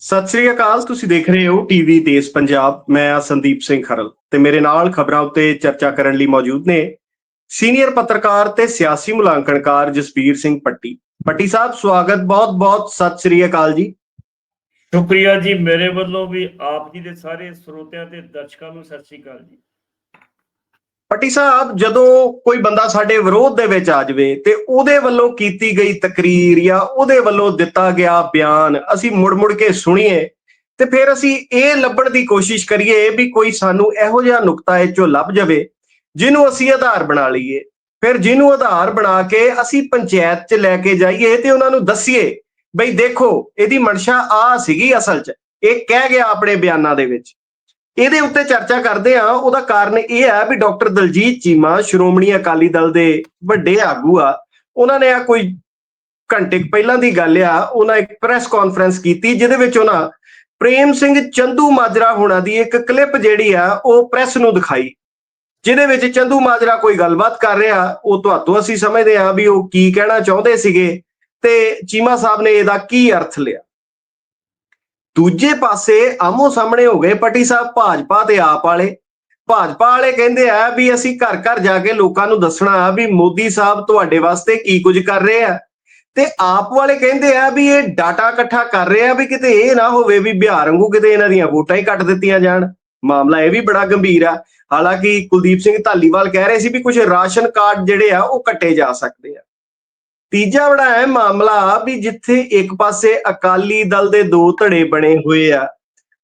ਸਤਿ ਸ੍ਰੀ ਅਕਾਲ, ਤੁਸੀਂ ਦੇਖ ਰਹੇ ਹੋ ਟੀਵੀ ਦੇਸ਼ ਪੰਜਾਬ। ਮੈਂ ਆ ਸੰਦੀਪ ਸਿੰਘ ਖਰਲ ਤੇ ਮੇਰੇ ਨਾਲ ਖਬਰਾਂ ਉੱਤੇ ਚਰਚਾ ਕਰਨ ਲਈ ਮੌਜੂਦ ਨੇ ਸੀਨੀਅਰ ਪੱਤਰਕਾਰ ਤੇ ਸਿਆਸੀ ਮੁਲਾਂਕਣਕਾਰ ਜਸਬੀਰ ਸਿੰਘ ਪੱਟੀ। ਪੱਟੀ ਸਾਹਿਬ, ਸਵਾਗਤ, ਬਹੁਤ-ਬਹੁਤ ਸਤਿ ਸ੍ਰੀ ਅਕਾਲ ਜੀ। ਸ਼ੁਕਰੀਆ ਜੀ, ਮੇਰੇ ਵੱਲੋਂ ਵੀ ਆਪ ਜੀ ਦੇ ਸਾਰੇ ਸਰੋਤਿਆਂ ਤੇ ਦਰਸ਼ਕਾਂ ਨੂੰ ਸਤਿ ਸ੍ਰੀ ਅਕਾਲ ਜੀ। ਪੱਟੀ ਸਾਹਿਬ, ਜਦੋਂ ਕੋਈ ਬੰਦਾ ਸਾਡੇ ਵਿਰੋਧ ਦੇ ਵਿੱਚ ਆ ਜਾਵੇ ਤੇ ਉਹਦੇ ਵੱਲੋਂ ਕੀਤੀ ਗਈ ਤਕਰੀਰ ਜਾਂ ਉਹਦੇ ਵੱਲੋਂ ਦਿੱਤਾ ਗਿਆ ਬਿਆਨ ਅਸੀਂ ਮੁੜ-ਮੁੜ ਕੇ ਸੁਣੀਏ ਤੇ ਫਿਰ ਅਸੀਂ ਇਹ ਲੱਭਣ ਦੀ ਕੋਸ਼ਿਸ਼ ਕਰੀਏ ਵੀ ਕੋਈ ਸਾਨੂੰ ਇਹੋ ਜਿਹਾ ਨੁਕਤਾ ਇਹ ਚੋਂ ਲੱਭ ਜਾਵੇ, ਜਿਹਨੂੰ ਅਸੀਂ ਆਧਾਰ ਬਣਾ ਲਈਏ। ਫਿਰ ਜਿਹਨੂੰ ਆਧਾਰ ਬਣਾ ਕੇ ਅਸੀਂ ਪੰਚਾਇਤ 'ਚ ਲੈ ਕੇ ਜਾਈਏ ਤੇ ਉਹਨਾਂ ਨੂੰ ਦੱਸੀਏ, ਬਈ ਦੇਖੋ, ਇਹਦੀ ਮਨਸ਼ਾ ਆ ਸੀਗੀ ਅਸਲ 'ਚ। ਇਹ ਕਹਿ ਗਿਆ ਆਪਣੇ ਬਿਆਨਾਂ ਦੇ ਵਿੱਚ। ਇਹਦੇ ਉੱਤੇ ਚਰਚਾ ਕਰਦੇ ਆ, ਉਹਦਾ ਕਾਰਨ ਇਹ ਆ ਵੀ ਡਾਕਟਰ ਦਲਜੀਤ ਚੀਮਾ ਸ਼੍ਰੋਮਣੀ ਅਕਾਲੀ ਦਲ ਦੇ ਵੱਡੇ ਆਗੂ ਆ। ਉਹਨਾਂ ਨੇ ਆ ਕੋਈ ਘੰਟੇ ਪਹਿਲਾਂ ਦੀ ਗੱਲ ਆ, ਉਹਨਾਂ ਇੱਕ ਪ੍ਰੈਸ ਕਾਨਫਰੰਸ ਕੀਤੀ ਜਿਹਦੇ ਵਿੱਚ ਉਹਨਾਂ ਪ੍ਰੇਮ ਸਿੰਘ ਚੰਦੂ ਮਾਜਰਾ ਹੋਣਾ ਦੀ ਇੱਕ ਕਲਿੱਪ ਜਿਹੜੀ ਆ, ਉਹ ਪ੍ਰੈਸ ਨੂੰ ਦਿਖਾਈ। ਜਿਹਦੇ ਵਿੱਚ ਚੰਦੂ ਮਾਜਰਾ ਕੋਈ ਗੱਲਬਾਤ ਕਰ ਰਿਹਾ, ਉਹ ਤੁਹਾਤੋਂ ਅਸੀਂ ਸਮਝਦੇ ਹਾਂ ਵੀ ਉਹ ਕੀ ਕਹਿਣਾ ਚਾਹੁੰਦੇ ਸੀਗੇ ਤੇ ਚੀਮਾ ਸਾਹਿਬ ਨੇ ਇਹਦਾ ਕੀ ਅਰਥ ਲਿਆ। ਦੂਜੇ ਪਾਸੇ ਆਮੋ ਸਾਹਮਣੇ ਹੋ ਗਏ ਪੱਟੀ ਸਾਹਿਬ, ਭਾਜਪਾ ਤੇ ਆਪ ਵਾਲੇ। ਭਾਜਪਾ ਵਾਲੇ ਕਹਿੰਦੇ ਆ ਵੀ ਅਸੀਂ ਘਰ ਘਰ ਜਾ ਕੇ ਲੋਕਾਂ ਨੂੰ ਦੱਸਣਾ ਆ ਵੀ ਮੋਦੀ ਸਾਹਿਬ ਤੁਹਾਡੇ ਵਾਸਤੇ ਕੀ ਕੁਝ ਕਰ ਰਹੇ ਆ। ਤੇ ਆਪ ਵਾਲੇ ਕਹਿੰਦੇ ਆ ਵੀ ਇਹ ਡਾਟਾ ਇਕੱਠਾ ਕਰ ਰਹੇ ਆ ਵੀ ਕਿਤੇ ਇਹ ਨਾ ਹੋਵੇ ਵੀ ਬਿਹਾਰ ਵਾਂਗੂ ਕਿਤੇ ਇਹਨਾਂ ਦੀਆਂ ਵੋਟਾਂ ਹੀ ਕੱਟ ਦਿੱਤੀਆਂ ਜਾਣ। ਮਾਮਲਾ ਇਹ ਵੀ ਬੜਾ ਗੰਭੀਰ ਆ। ਹਾਲਾਂਕਿ ਕੁਲਦੀਪ ਸਿੰਘ ਧਾਲੀਵਾਲ ਕਹਿ ਰਹੇ ਸੀ ਵੀ ਕੁਝ ਰਾਸ਼ਨ ਕਾਰਡ ਜਿਹੜੇ ਆ ਉਹ ਕੱਟੇ ਜਾ ਸਕਦੇ ਆ। ਤੀਜਾ ਬੜਾ ਹੈ ਮਾਮਲਾ ਵੀ ਜਿੱਥੇ ਇੱਕ ਪਾਸੇ ਅਕਾਲੀ ਦਲ ਦੇ ਦੋ ਧੜੇ ਬਣੇ ਹੋਏ ਆ।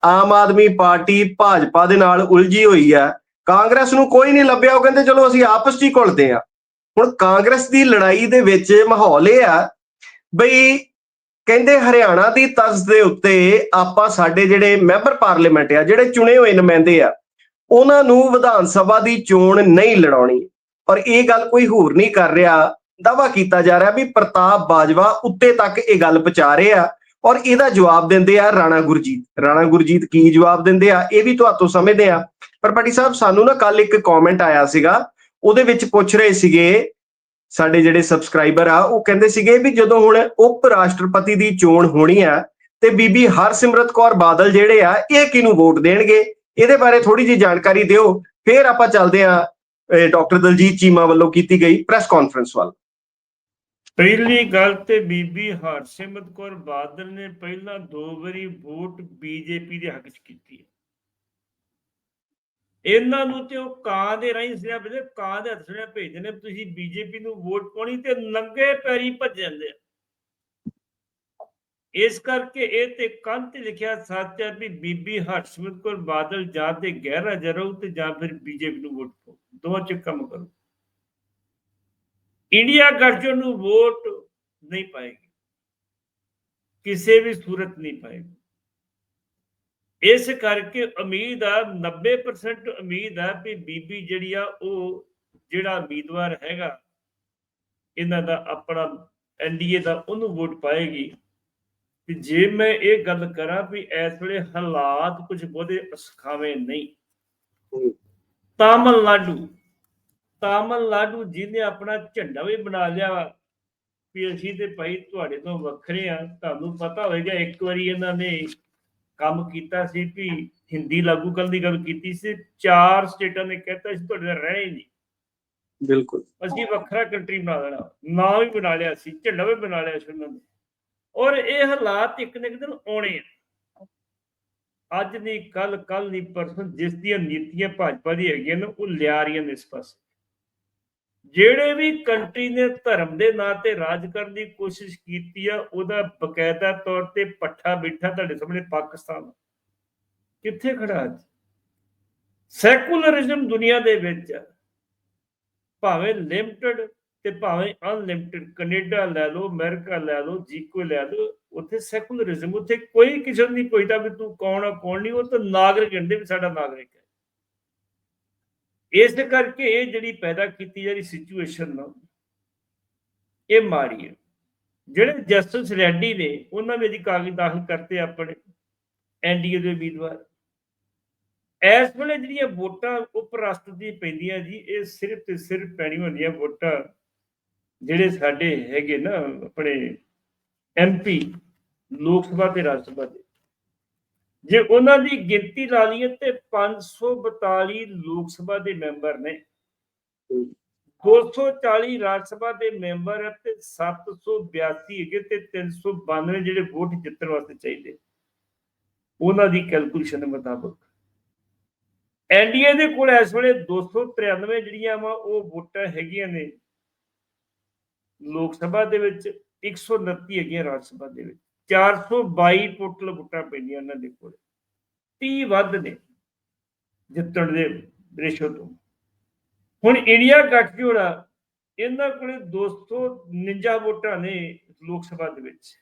ਆਮ ਆਦਮੀ ਪਾਰਟੀ ਭਾਜਪਾ ਦੇ ਨਾਲ ਉਲਝੀ ਹੋਈ ਆ। ਕਾਂਗਰਸ ਨੂੰ ਕੋਈ ਨਹੀਂ ਲੱਭਿਆ। ਉਹ ਕਹਿੰਦੇ, ਚਲੋ, ਅਸੀਂ ਆਪਸ 'ਚ ਹੀ ਘੁਲਦੇ ਆ ਹੁਣ ਕਾਂਗਰਸ ਦੀ ਲੜਾਈ ਦੇ ਵਿੱਚ ਮਾਹੌਲ ਇਹ ਆ ਬਈ ਕਹਿੰਦੇ, ਹਰਿਆਣਾ ਦੀ ਤਰਜ਼ ਦੇ ਉੱਤੇ ਆਪਾਂ ਸਾਡੇ ਜਿਹੜੇ ਮੈਂਬਰ ਪਾਰਲੀਮੈਂਟ ਆ, ਜਿਹੜੇ ਚੁਣੇ ਹੋਏ ਨੁਮਾਇੰਦੇ ਆ, ਉਹਨਾਂ ਨੂੰ ਵਿਧਾਨ ਸਭਾ ਦੀ ਚੋਣ ਨਹੀਂ ਲੜਾਉਣੀ। ਔਰ ਇਹ ਗੱਲ ਕੋਈ ਹੋਰ ਨਹੀਂ ਕਰ ਰਿਹਾ। ਦਾਵਾ ਕੀਤਾ ਜਾ ਰਿਹਾ ਵੀ ਪ੍ਰਤਾਪ ਬਾਜਵਾ ਉੱਤੇ ਤੱਕ ਇਹ ਗੱਲ ਪਹੁੰਚਾ ਰਹੇ ਆ ਔਰ ਇਹਦਾ ਜਵਾਬ ਦਿੰਦੇ ਆ ਰਾਣਾ ਗੁਰਜੀਤ। ਰਾਣਾ ਗੁਰਜੀਤ ਕੀ ਜਵਾਬ ਦਿੰਦੇ ਆ, ਇਹ ਵੀ ਤੁਹਾਤੋਂ ਸਮਝਦੇ ਆ। ਪਰ ਪਟੀ ਸਾਹਿਬ, ਸਾਨੂੰ ਨਾ ਕੱਲ ਇੱਕ ਕਮੈਂਟ ਆਇਆ ਸੀਗਾ, ਉਹਦੇ ਵਿੱਚ ਪੁੱਛ ਰਹੇ ਸੀਗੇ, ਸਾਡੇ ਜਿਹੜੇ ਸਬਸਕ੍ਰਾਈਬਰ ਆ, ਉਹ ਕਹਿੰਦੇ ਸੀਗੇ ਵੀ ਜਦੋਂ ਹੁਣ ਉਪ ਰਾਸ਼ਟਰਪਤੀ ਦੀ ਚੋਣ ਹੋਣੀ ਆ ਤੇ ਬੀਬੀ ਹਰਸਿਮਰਤ ਕੌਰ ਬਾਦਲ ਜਿਹੜੇ ਆ, ਇਹ ਕਿਹਨੂੰ ਵੋਟ ਦੇਣਗੇ? ਇਹਦੇ ਬਾਰੇ ਥੋੜੀ ਜੀ ਜਾਣਕਾਰੀ ਦਿਓ। ਫਿਰ ਆਪਾਂ ਚੱਲਦੇ ਆ ਡਾਕਟਰ ਦਲਜੀਤ ਚੀਮਾ ਵੱਲੋਂ ਕੀਤੀ ਗਈ ਪ੍ਰੈਸ ਕਾਨਫਰੰਸ ਵੱਲ। ਪਹਿਲੀ ਗੱਲ ਤੇ ਬੀਬੀ ਹਰਸਿਮਰਤ ਕੌਰ ਬਾਦਲ ਨੇ ਪਹਿਲਾਂ ਦੋ ਵਾਰੀ ਵੋਟ ਬੀਜੇਪੀ ਦੇ ਹੱਕ 'ਚ ਕੀਤੀ ਹੈ। ਇਹਨਾਂ ਨੂੰ ਤੇ ਉਹ ਕਾਂ ਦੇ ਰਾਹੀਂ ਸਿਆ ਬਲੇ ਕਾਂ ਦੇ ਹੱਥ ਸੁਣਿਆ ਭੇਜਦੇ ਨੇ, ਤੁਸੀਂ ਬੀਜੇਪੀ ਨੂੰ ਵੋਟ ਪਾਉਣੀ ਤੇ ਨੰਗੇ ਪੈਰੀ ਭੱਜ ਜਾਂਦੇ ਇਸ ਕਰਕੇ ਇਹ ਤੇ ਕੰਤ ਲਿਖਿਆ ਸੱਚ ਹੈ ਵੀ ਬੀਬੀ ਹਰਸਿਮਰਤ ਕੌਰ ਬਾਦਲ ਜਾਂ ਤੇ ਗੈਰ ਹਾਜ਼ਰ ਤੇ ਜਾਂ ਫਿਰ ਬੀਜੇਪੀ ਨੂੰ ਵੋਟ ਪਾਓ। ਦੋਵਾਂ ਚ ਕੰਮ ਕਰੋ। ਇੰਡੀਆ ਗਠਜੋੜ ਨੂੰ ਵੋਟ ਨਹੀਂ ਪਾਏਗੀ। ਕਿਸੇ ਵੀ ਸੂਰਤ ਨਹੀਂ ਪਾਏਗੀ। ਇਸ ਕਰਕੇ ਉਮੀਦ ਆ 90% ਉਮੀਦ ਆ ਵੀ ਬੀਬੀ ਜਿਹੜੀ ਆ ਉਹ ਜਿਹੜਾ ਉਮੀਦਵਾਰ ਹੈਗਾ ਇਹਨਾਂ ਦਾ ਆਪਣਾ ਐਨਡੀਏ ਦਾ ਉਹਨੂੰ ਵੋਟ ਪਾਏਗੀ। ਕਿ ਜੇ ਮੈਂ ਇਹ ਗੱਲ ਕਰਾਂ ਵੀ ਇਸ ਵੇਲੇ ਹਾਲਾਤ ਕੁਝ ਬਹੁਤੇ ਸੁਖਾਵੇਂ ਨਹੀਂ। ਤਾਮਿਲਨਾਡੂ ਤਾਮਿਲਨਾਡੂ ਜਿਹਨੇ ਆਪਣਾ ਝੰਡਾ ਵੀ ਬਣਾ ਲਿਆ ਵਾ ਵੀ ਅਸੀਂ ਤੇ ਭਾਈ ਤੁਹਾਡੇ ਤੋਂ ਵੱਖਰੇ ਆ ਤੁਹਾਨੂੰ ਪਤਾ ਹੋਵੇਗਾ ਇੱਕ ਵਾਰੀ ਇਹਨਾਂ ਨੇ ਕੰਮ ਕੀਤਾ ਸੀ ਵੀ ਹਿੰਦੀ ਲਾਗੂ ਕਰਨ ਦੀ ਗੱਲ ਕੀਤੀ ਸੀ ਚਾਰ ਸਟੇਟਾਂ ਨੇ ਕਹਿਤਾ ਸੀ ਤੁਹਾਡੇ ਨਾਲ ਰਹਿਣਾ ਹੀ ਨਹੀਂ। ਬਿਲਕੁਲ। ਅਸੀਂ ਵੱਖਰਾ ਕੰਟਰੀ ਬਣਾ ਦੇਣਾ ਨਾਂ ਵੀ ਬਣਾ ਲਿਆ ਸੀ ਝੰਡਾ ਵੀ ਬਣਾ ਲਿਆ ਸੀ ਉਹਨਾਂ ਨੇ। ਔਰ ਇਹ ਹਾਲਾਤ ਇੱਕ ਨਾ ਇੱਕ ਦਿਨ ਆਉਣੇ ਆ। ਅੱਜ ਨਹੀਂ ਕੱਲ ਕੱਲ ਨਹੀਂ ਪਰਸੋਂ ਜਿਸ ਦੀਆਂ ਨੀਤੀਆਂ ਭਾਜਪਾ ਦੀ ਹੈਗੀਆਂ ਨੇ ਉਹ ਲਿਆ ਰਹੀਆਂ ਨੇ ਇਸ ਪਾਸੇ। ਜਿਹੜੇ ਵੀ ਕੰਟਰੀ ਨੇ ਧਰਮ ਦੇ ਨਾਂ ਤੇ ਰਾਜ ਕਰਨ ਦੀ ਕੋਸ਼ਿਸ਼ ਕੀਤੀ ਆ, ਉਹਦਾ ਬਕਾਇਦਾ ਤੌਰ ਤੇ ਪੱਠਾ ਬਿਠਾ ਤੁਹਾਡੇ ਸਾਹਮਣੇ ਪਾਕਿਸਤਾਨ ਕਿੱਥੇ ਖੜਾ ਅੱਜ? ਸੈਕੂਲਰਿਜ਼ਮ ਦੁਨੀਆ ਦੇ ਵਿੱਚ ਆ। ਭਾਵੇਂ ਲਿਮਟਿਡ ਤੇ ਭਾਵੇਂ ਅਨਲਿਮਟਿਡ, ਕੈਨੇਡਾ ਲੈ ਲਓ, ਅਮਰੀਕਾ ਲੈ ਲਓ, ਜੀਕੋ ਲੈ ਲਓ, ਉੱਥੇ ਸੈਕੂਲਰਿਜ਼ਮ, ਉੱਥੇ ਕੋਈ ਕਿਸੇ ਨੂੰ ਨਹੀਂ ਪੁੱਛਦਾ ਵੀ ਤੂੰ ਕੌਣ ਆ, ਕੌਣ ਨਹੀਂ, ਉਹ ਤਾਂ ਨਾਗਰਿਕ ਕਹਿੰਦੇ ਵੀ ਸਾਡਾ ਨਾਗਰਿਕ ਹੈ। ਇਸ ਕਰਕੇ ਇਹ ਜਿਹੜੀ ਪੈਦਾ ਕੀਤੀ ਜਾ ਰਹੀ ਸਿਚੁਏਸ਼ਨ ਨਾ, ਇਹ ਮਾੜੀ ਹੈ। ਜਿਹੜੇ ਜਸਟਿਸ ਰੈਡੀ ਨੇ, ਉਹਨਾਂ ਨੇ ਜੀ ਕਾਗਜ਼ ਦਾਖਲ ਕਰਤੇ ਆਪਣੇ ਐਨਡੀਏ ਦੇ ਉਮੀਦਵਾਰ। ਇਸ ਵੇਲੇ ਜਿਹੜੀਆਂ ਵੋਟਾਂ ਉਪ ਰਾਸ਼ਟਰਪਤੀ ਪੈਂਦੀਆਂ ਜੀ, ਇਹ ਸਿਰਫ ਤੇ ਸਿਰਫ ਪੈਣੀਆਂ ਹੁੰਦੀਆਂ ਵੋਟਾਂ, ਜਿਹੜੇ ਸਾਡੇ ਹੈਗੇ ਨਾ, ਆਪਣੇ ਐਮਪੀ ਲੋਕ ਸਭਾ ਤੇ ਰਾਜ ਸਭਾ ਦੇ। ਜੇ ਉਹਨਾਂ ਦੀ ਗਿਣਤੀ ਲਾ ਲਈਏ ਤੇ 542 ਲੋਕ ਸਭਾ ਦੇ ਮੈਂਬਰ ਨੇ। 240 ਰਾਜ ਸਭਾ ਦੇ ਮੈਂਬਰ ਤੇ 782 ਹੈਗੇ ਤੇ 392 ਜਿਹੜੇ ਵੋਟ ਜਿੱਤਣ ਵਾਸਤੇ ਚਾਹੀਦੇ। ਉਹਨਾਂ ਦੀ ਕੈਲਕੂਲੇਸ਼ਨ ਦੇ ਮੁਤਾਬਕ ਐਨਡੀਏ ਦੇ ਕੋਲ ਇਸ ਵੇਲੇ 293 ਜਿਹੜੀਆਂ ਵਾ ਉਹ ਵੋਟਾਂ ਹੈਗੀਆਂ ਨੇ। ਲੋਕ ਸਭਾ ਦੇ ਵਿੱਚ 129 ਹੈਗੀਆਂ ਰਾਜ ਸਭਾ ਦੇ ਵਿੱਚ। 422 ਟੋਟਲ ਵੋਟਾਂ ਪੈਂਦੀਆਂ ਉਹਨਾਂ ਦੇ ਕੋਲ। 30 ਵੱਧ ਨੇ ਜਿੱਤਣ ਦੇ ਰੇਸ਼ੋ ਤੋਂ। ਹੁਣ ਇੰਡੀਆ ਗੱਠਜੋੜਾ ਇਹਨਾਂ ਕੋਲੇ 249 ਵੋਟਾਂ ਨੇ ਲੋਕ ਸਭਾ ਦੇ ਵਿੱਚ।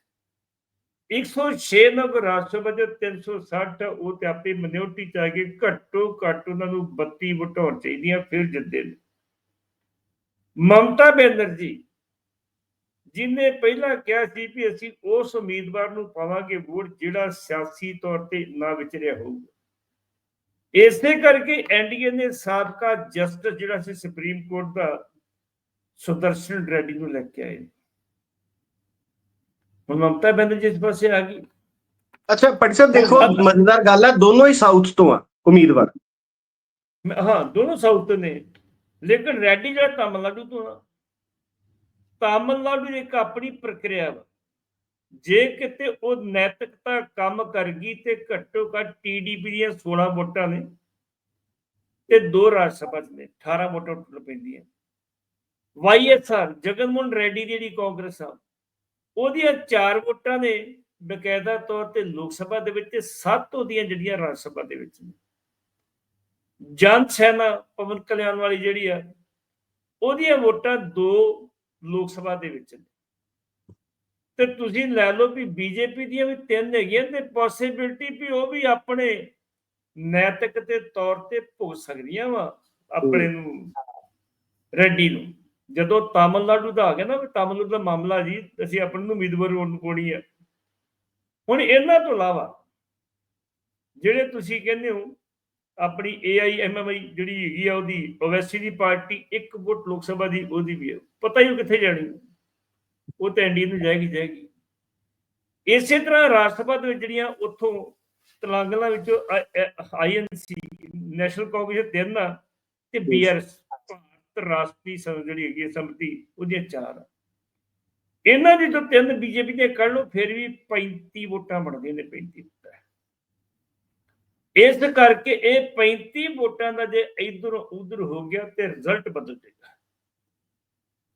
106 ਨਗ ਰਾਜ ਸਭਾ ਦੇ 360 ਉਹ ਤੇ ਆਪੇ ਮਿਨੋਰਟੀ ਚ ਆ ਕੇ ਘੱਟੋ ਘੱਟ ਉਹਨਾਂ ਨੂੰ 32 ਵੋਟਾਂ ਹੋਣ ਚਾਹੀਦੀਆਂ, ਫਿਰ ਜਿੱਤਦੇ ਨੇ। ਮਮਤਾ ਬੈਨਰਜੀ ਜਿਨੇ ਪਹਿਲਾਂ ਕਿਹਾ ਸੀ ਵੀ ਅਸੀਂ ਉਸ ਉਮੀਦਵਾਰ ਨੂੰ ਪਾਵਾਂਗੇ ਵੋਟ ਜਿਹੜਾ ਸਿਆਸੀ ਤੌਰ ਤੇ ਨਾ ਵਿਚਰਿਆ ਹੋਊਗਾ। ਇਸੇ ਕਰਕੇ ਐਨਡੀਏ ਨੇ ਸਾਬਕਾ ਜਸਟਿਸ ਜਿਹੜਾ ਸੀ ਸੁਪਰੀਮ ਕੋਰਟ ਦਾ ਸੁਦਰਸ਼ਨ ਰੈਡੀ ਨੂੰ ਲੈ ਕੇ ਆਏ। ਹੁਣ ਮਮਤਾ ਬੈਨਰਜੀ ਇਸ ਪਾਸੇ ਆ ਗਈ। ਅੱਛਾ ਪਟੀ ਸਾਹਿਬ ਦੇਖੋ ਮਜ਼ੇਦਾਰ ਗੱਲ ਹੈ ਦੋਨੋਂ ਹੀ ਸਾਊਥ ਤੋਂ ਆ ਉਮੀਦਵਾਰ। ਹਾਂ ਦੋਨੋਂ ਸਾਊਥ ਤੋਂ ਨੇ। ਲੇਕਿਨ ਰੈਡੀ ਜਿਹੜਾ ਤਾਮਿਲਨਾਡੂ ਤੋਂ ਆ। ਤਾਮਿਲਨਾਡੂ ਇੱਕ ਆਪਣੀ ਪ੍ਰਕਿਰਿਆ ਵਾ। ਜੇ ਕਿਤੇ ਉਹ ਨੈਤਿਕਤਾ ਕੰਮ ਕਰ ਗਈ ਤੇ ਘੱਟੋ ਘੱਟ ਟੀਡੀਪੀ ਦੀਆਂ 16 ਵੋਟਾਂ ਨੇ ਤੇ ਦੋ ਰਾਜ ਸਭਾ ਚ 18 ਵੋਟਾਂ ਟੁੱਟ ਪੈਂਦੀਆਂ। ਵਾਈਐਸਆਰ ਜਗਨ ਰੈਡੀ ਦੀ ਜਿਹੜੀ ਕਾਂਗਰਸ ਆ, ਉਹਦੀਆਂ ਚਾਰ ਵੋਟਾਂ ਨੇ ਬਕਾਇਦਾ ਤੌਰ ਤੇ ਲੋਕ ਸਭਾ ਦੇ ਵਿੱਚ ਤੇ ਸੱਤ ਉਹਦੀਆਂ ਜਿਹੜੀਆਂ ਰਾਜ ਸਭਾ ਦੇ ਵਿੱਚ ਨੇ। ਜਨ ਸੈਨਾ, ਪਵਨ ਕਲਿਆਣ ਵਾਲੀ ਜਿਹੜੀ ਆ, ਉਹਦੀਆਂ ਵੋਟਾਂ ਦੋ ਲੋਕ ਸਭਾ ਦੇ ਵਿੱਚ ਤੇ ਤੁਸੀਂ ਲੈ ਲਓ ਵੀ ਬੀਜੇਪੀ ਦੀਆਂ ਵੀ ਤਿੰਨ ਹੈਗੀਆਂ ਤੇ ਪੋਸਿਬਿਲਟੀ ਵੀ ਉਹ ਵੀ ਆਪਣੇ ਨੈਤਿਕ ਤੇ ਤੌਰ ਤੇ ਭੁਗ ਸਕਦੀਆਂ ਵਾ ਆਪਣੇ ਨੂੰ ਰੈਡੀ ਨੂੰ। ਜਦੋਂ ਤਾਮਿਲਨਾਡੂ ਦਾ ਆ ਗਿਆ ਨਾ ਵੀ ਤਾਮਿਲਨਾਡੂ ਦਾ ਮਾਮਲਾ ਜੀ ਅਸੀਂ ਆਪਣੇ ਨੂੰ ਉਮੀਦਵਾਰ ਪਾਉਣੀ ਆ। ਹੁਣ ਇਹਨਾਂ ਤੋਂ ਇਲਾਵਾ ਜਿਹੜੇ ਤੁਸੀਂ ਕਹਿੰਦੇ ਹੋ ਆਪਣੀ ਏਆਈਐਮਐਮਆਈ ਜਿਹੜੀ ਹੈਗੀ ਆ ਉਹਦੀ ਓਵੈਸੀ ਦੀ ਪਾਰਟੀ ਇੱਕ ਵੋਟ ਲੋਕ ਸਭਾ ਦੀ ਉਹਦੀ ਵੀ ਹੈ ਪਤਾ ਹੀ ਕਿੱਥੇ ਜਾਣੀ। ਉਹ ਤਾਂ ਐਨਡੀ ਨੂੰ ਜਾਏਗੀ ਜਾਏਗੀ। ਇਸੇ ਤਰ੍ਹਾਂ ਸਭਾ ਦੇ ਵਿੱਚ ਜਿਹੜੀਆਂ ਉੱਥੋਂ ਤਲਾਂਗਲਾ ਵਿੱਚੋਂ ਆਈਐਨਸੀ ਨੈਸ਼ਨਲ ਕਾਂਗਰਸ ਤਿੰਨ ਆ ਤੇ ਬੀਆਰਐਸ ਭਾਰਤ ਰਾਸ਼ਟਰੀ ਸੰਘ ਜਿਹੜੀ ਹੈਗੀ ਹੈ ਸੰਮਤੀ ਉਹਦੀਆਂ ਚਾਰ ਆ। ਇਹਨਾਂ ਦੀ ਤੋਂ ਤਿੰਨ ਬੀਜੇਪੀ ਦੇ ਕੱਢ ਲਓ ਫਿਰ ਵੀ 35 ਵੋਟਾਂ ਬਣਦੀਆਂ ਨੇ 35 ਵੋਟਾਂ ਇਸ ਕਰਕੇ ਇਹ 35 ਵੋਟਾਂ ਦਾ ਜੇ ਇਧਰ ਉਧਰ ਹੋ ਗਿਆ ਤੇ ਰਿਜ਼ਲਟ ਬਦਲ ਜਾਏਗਾ।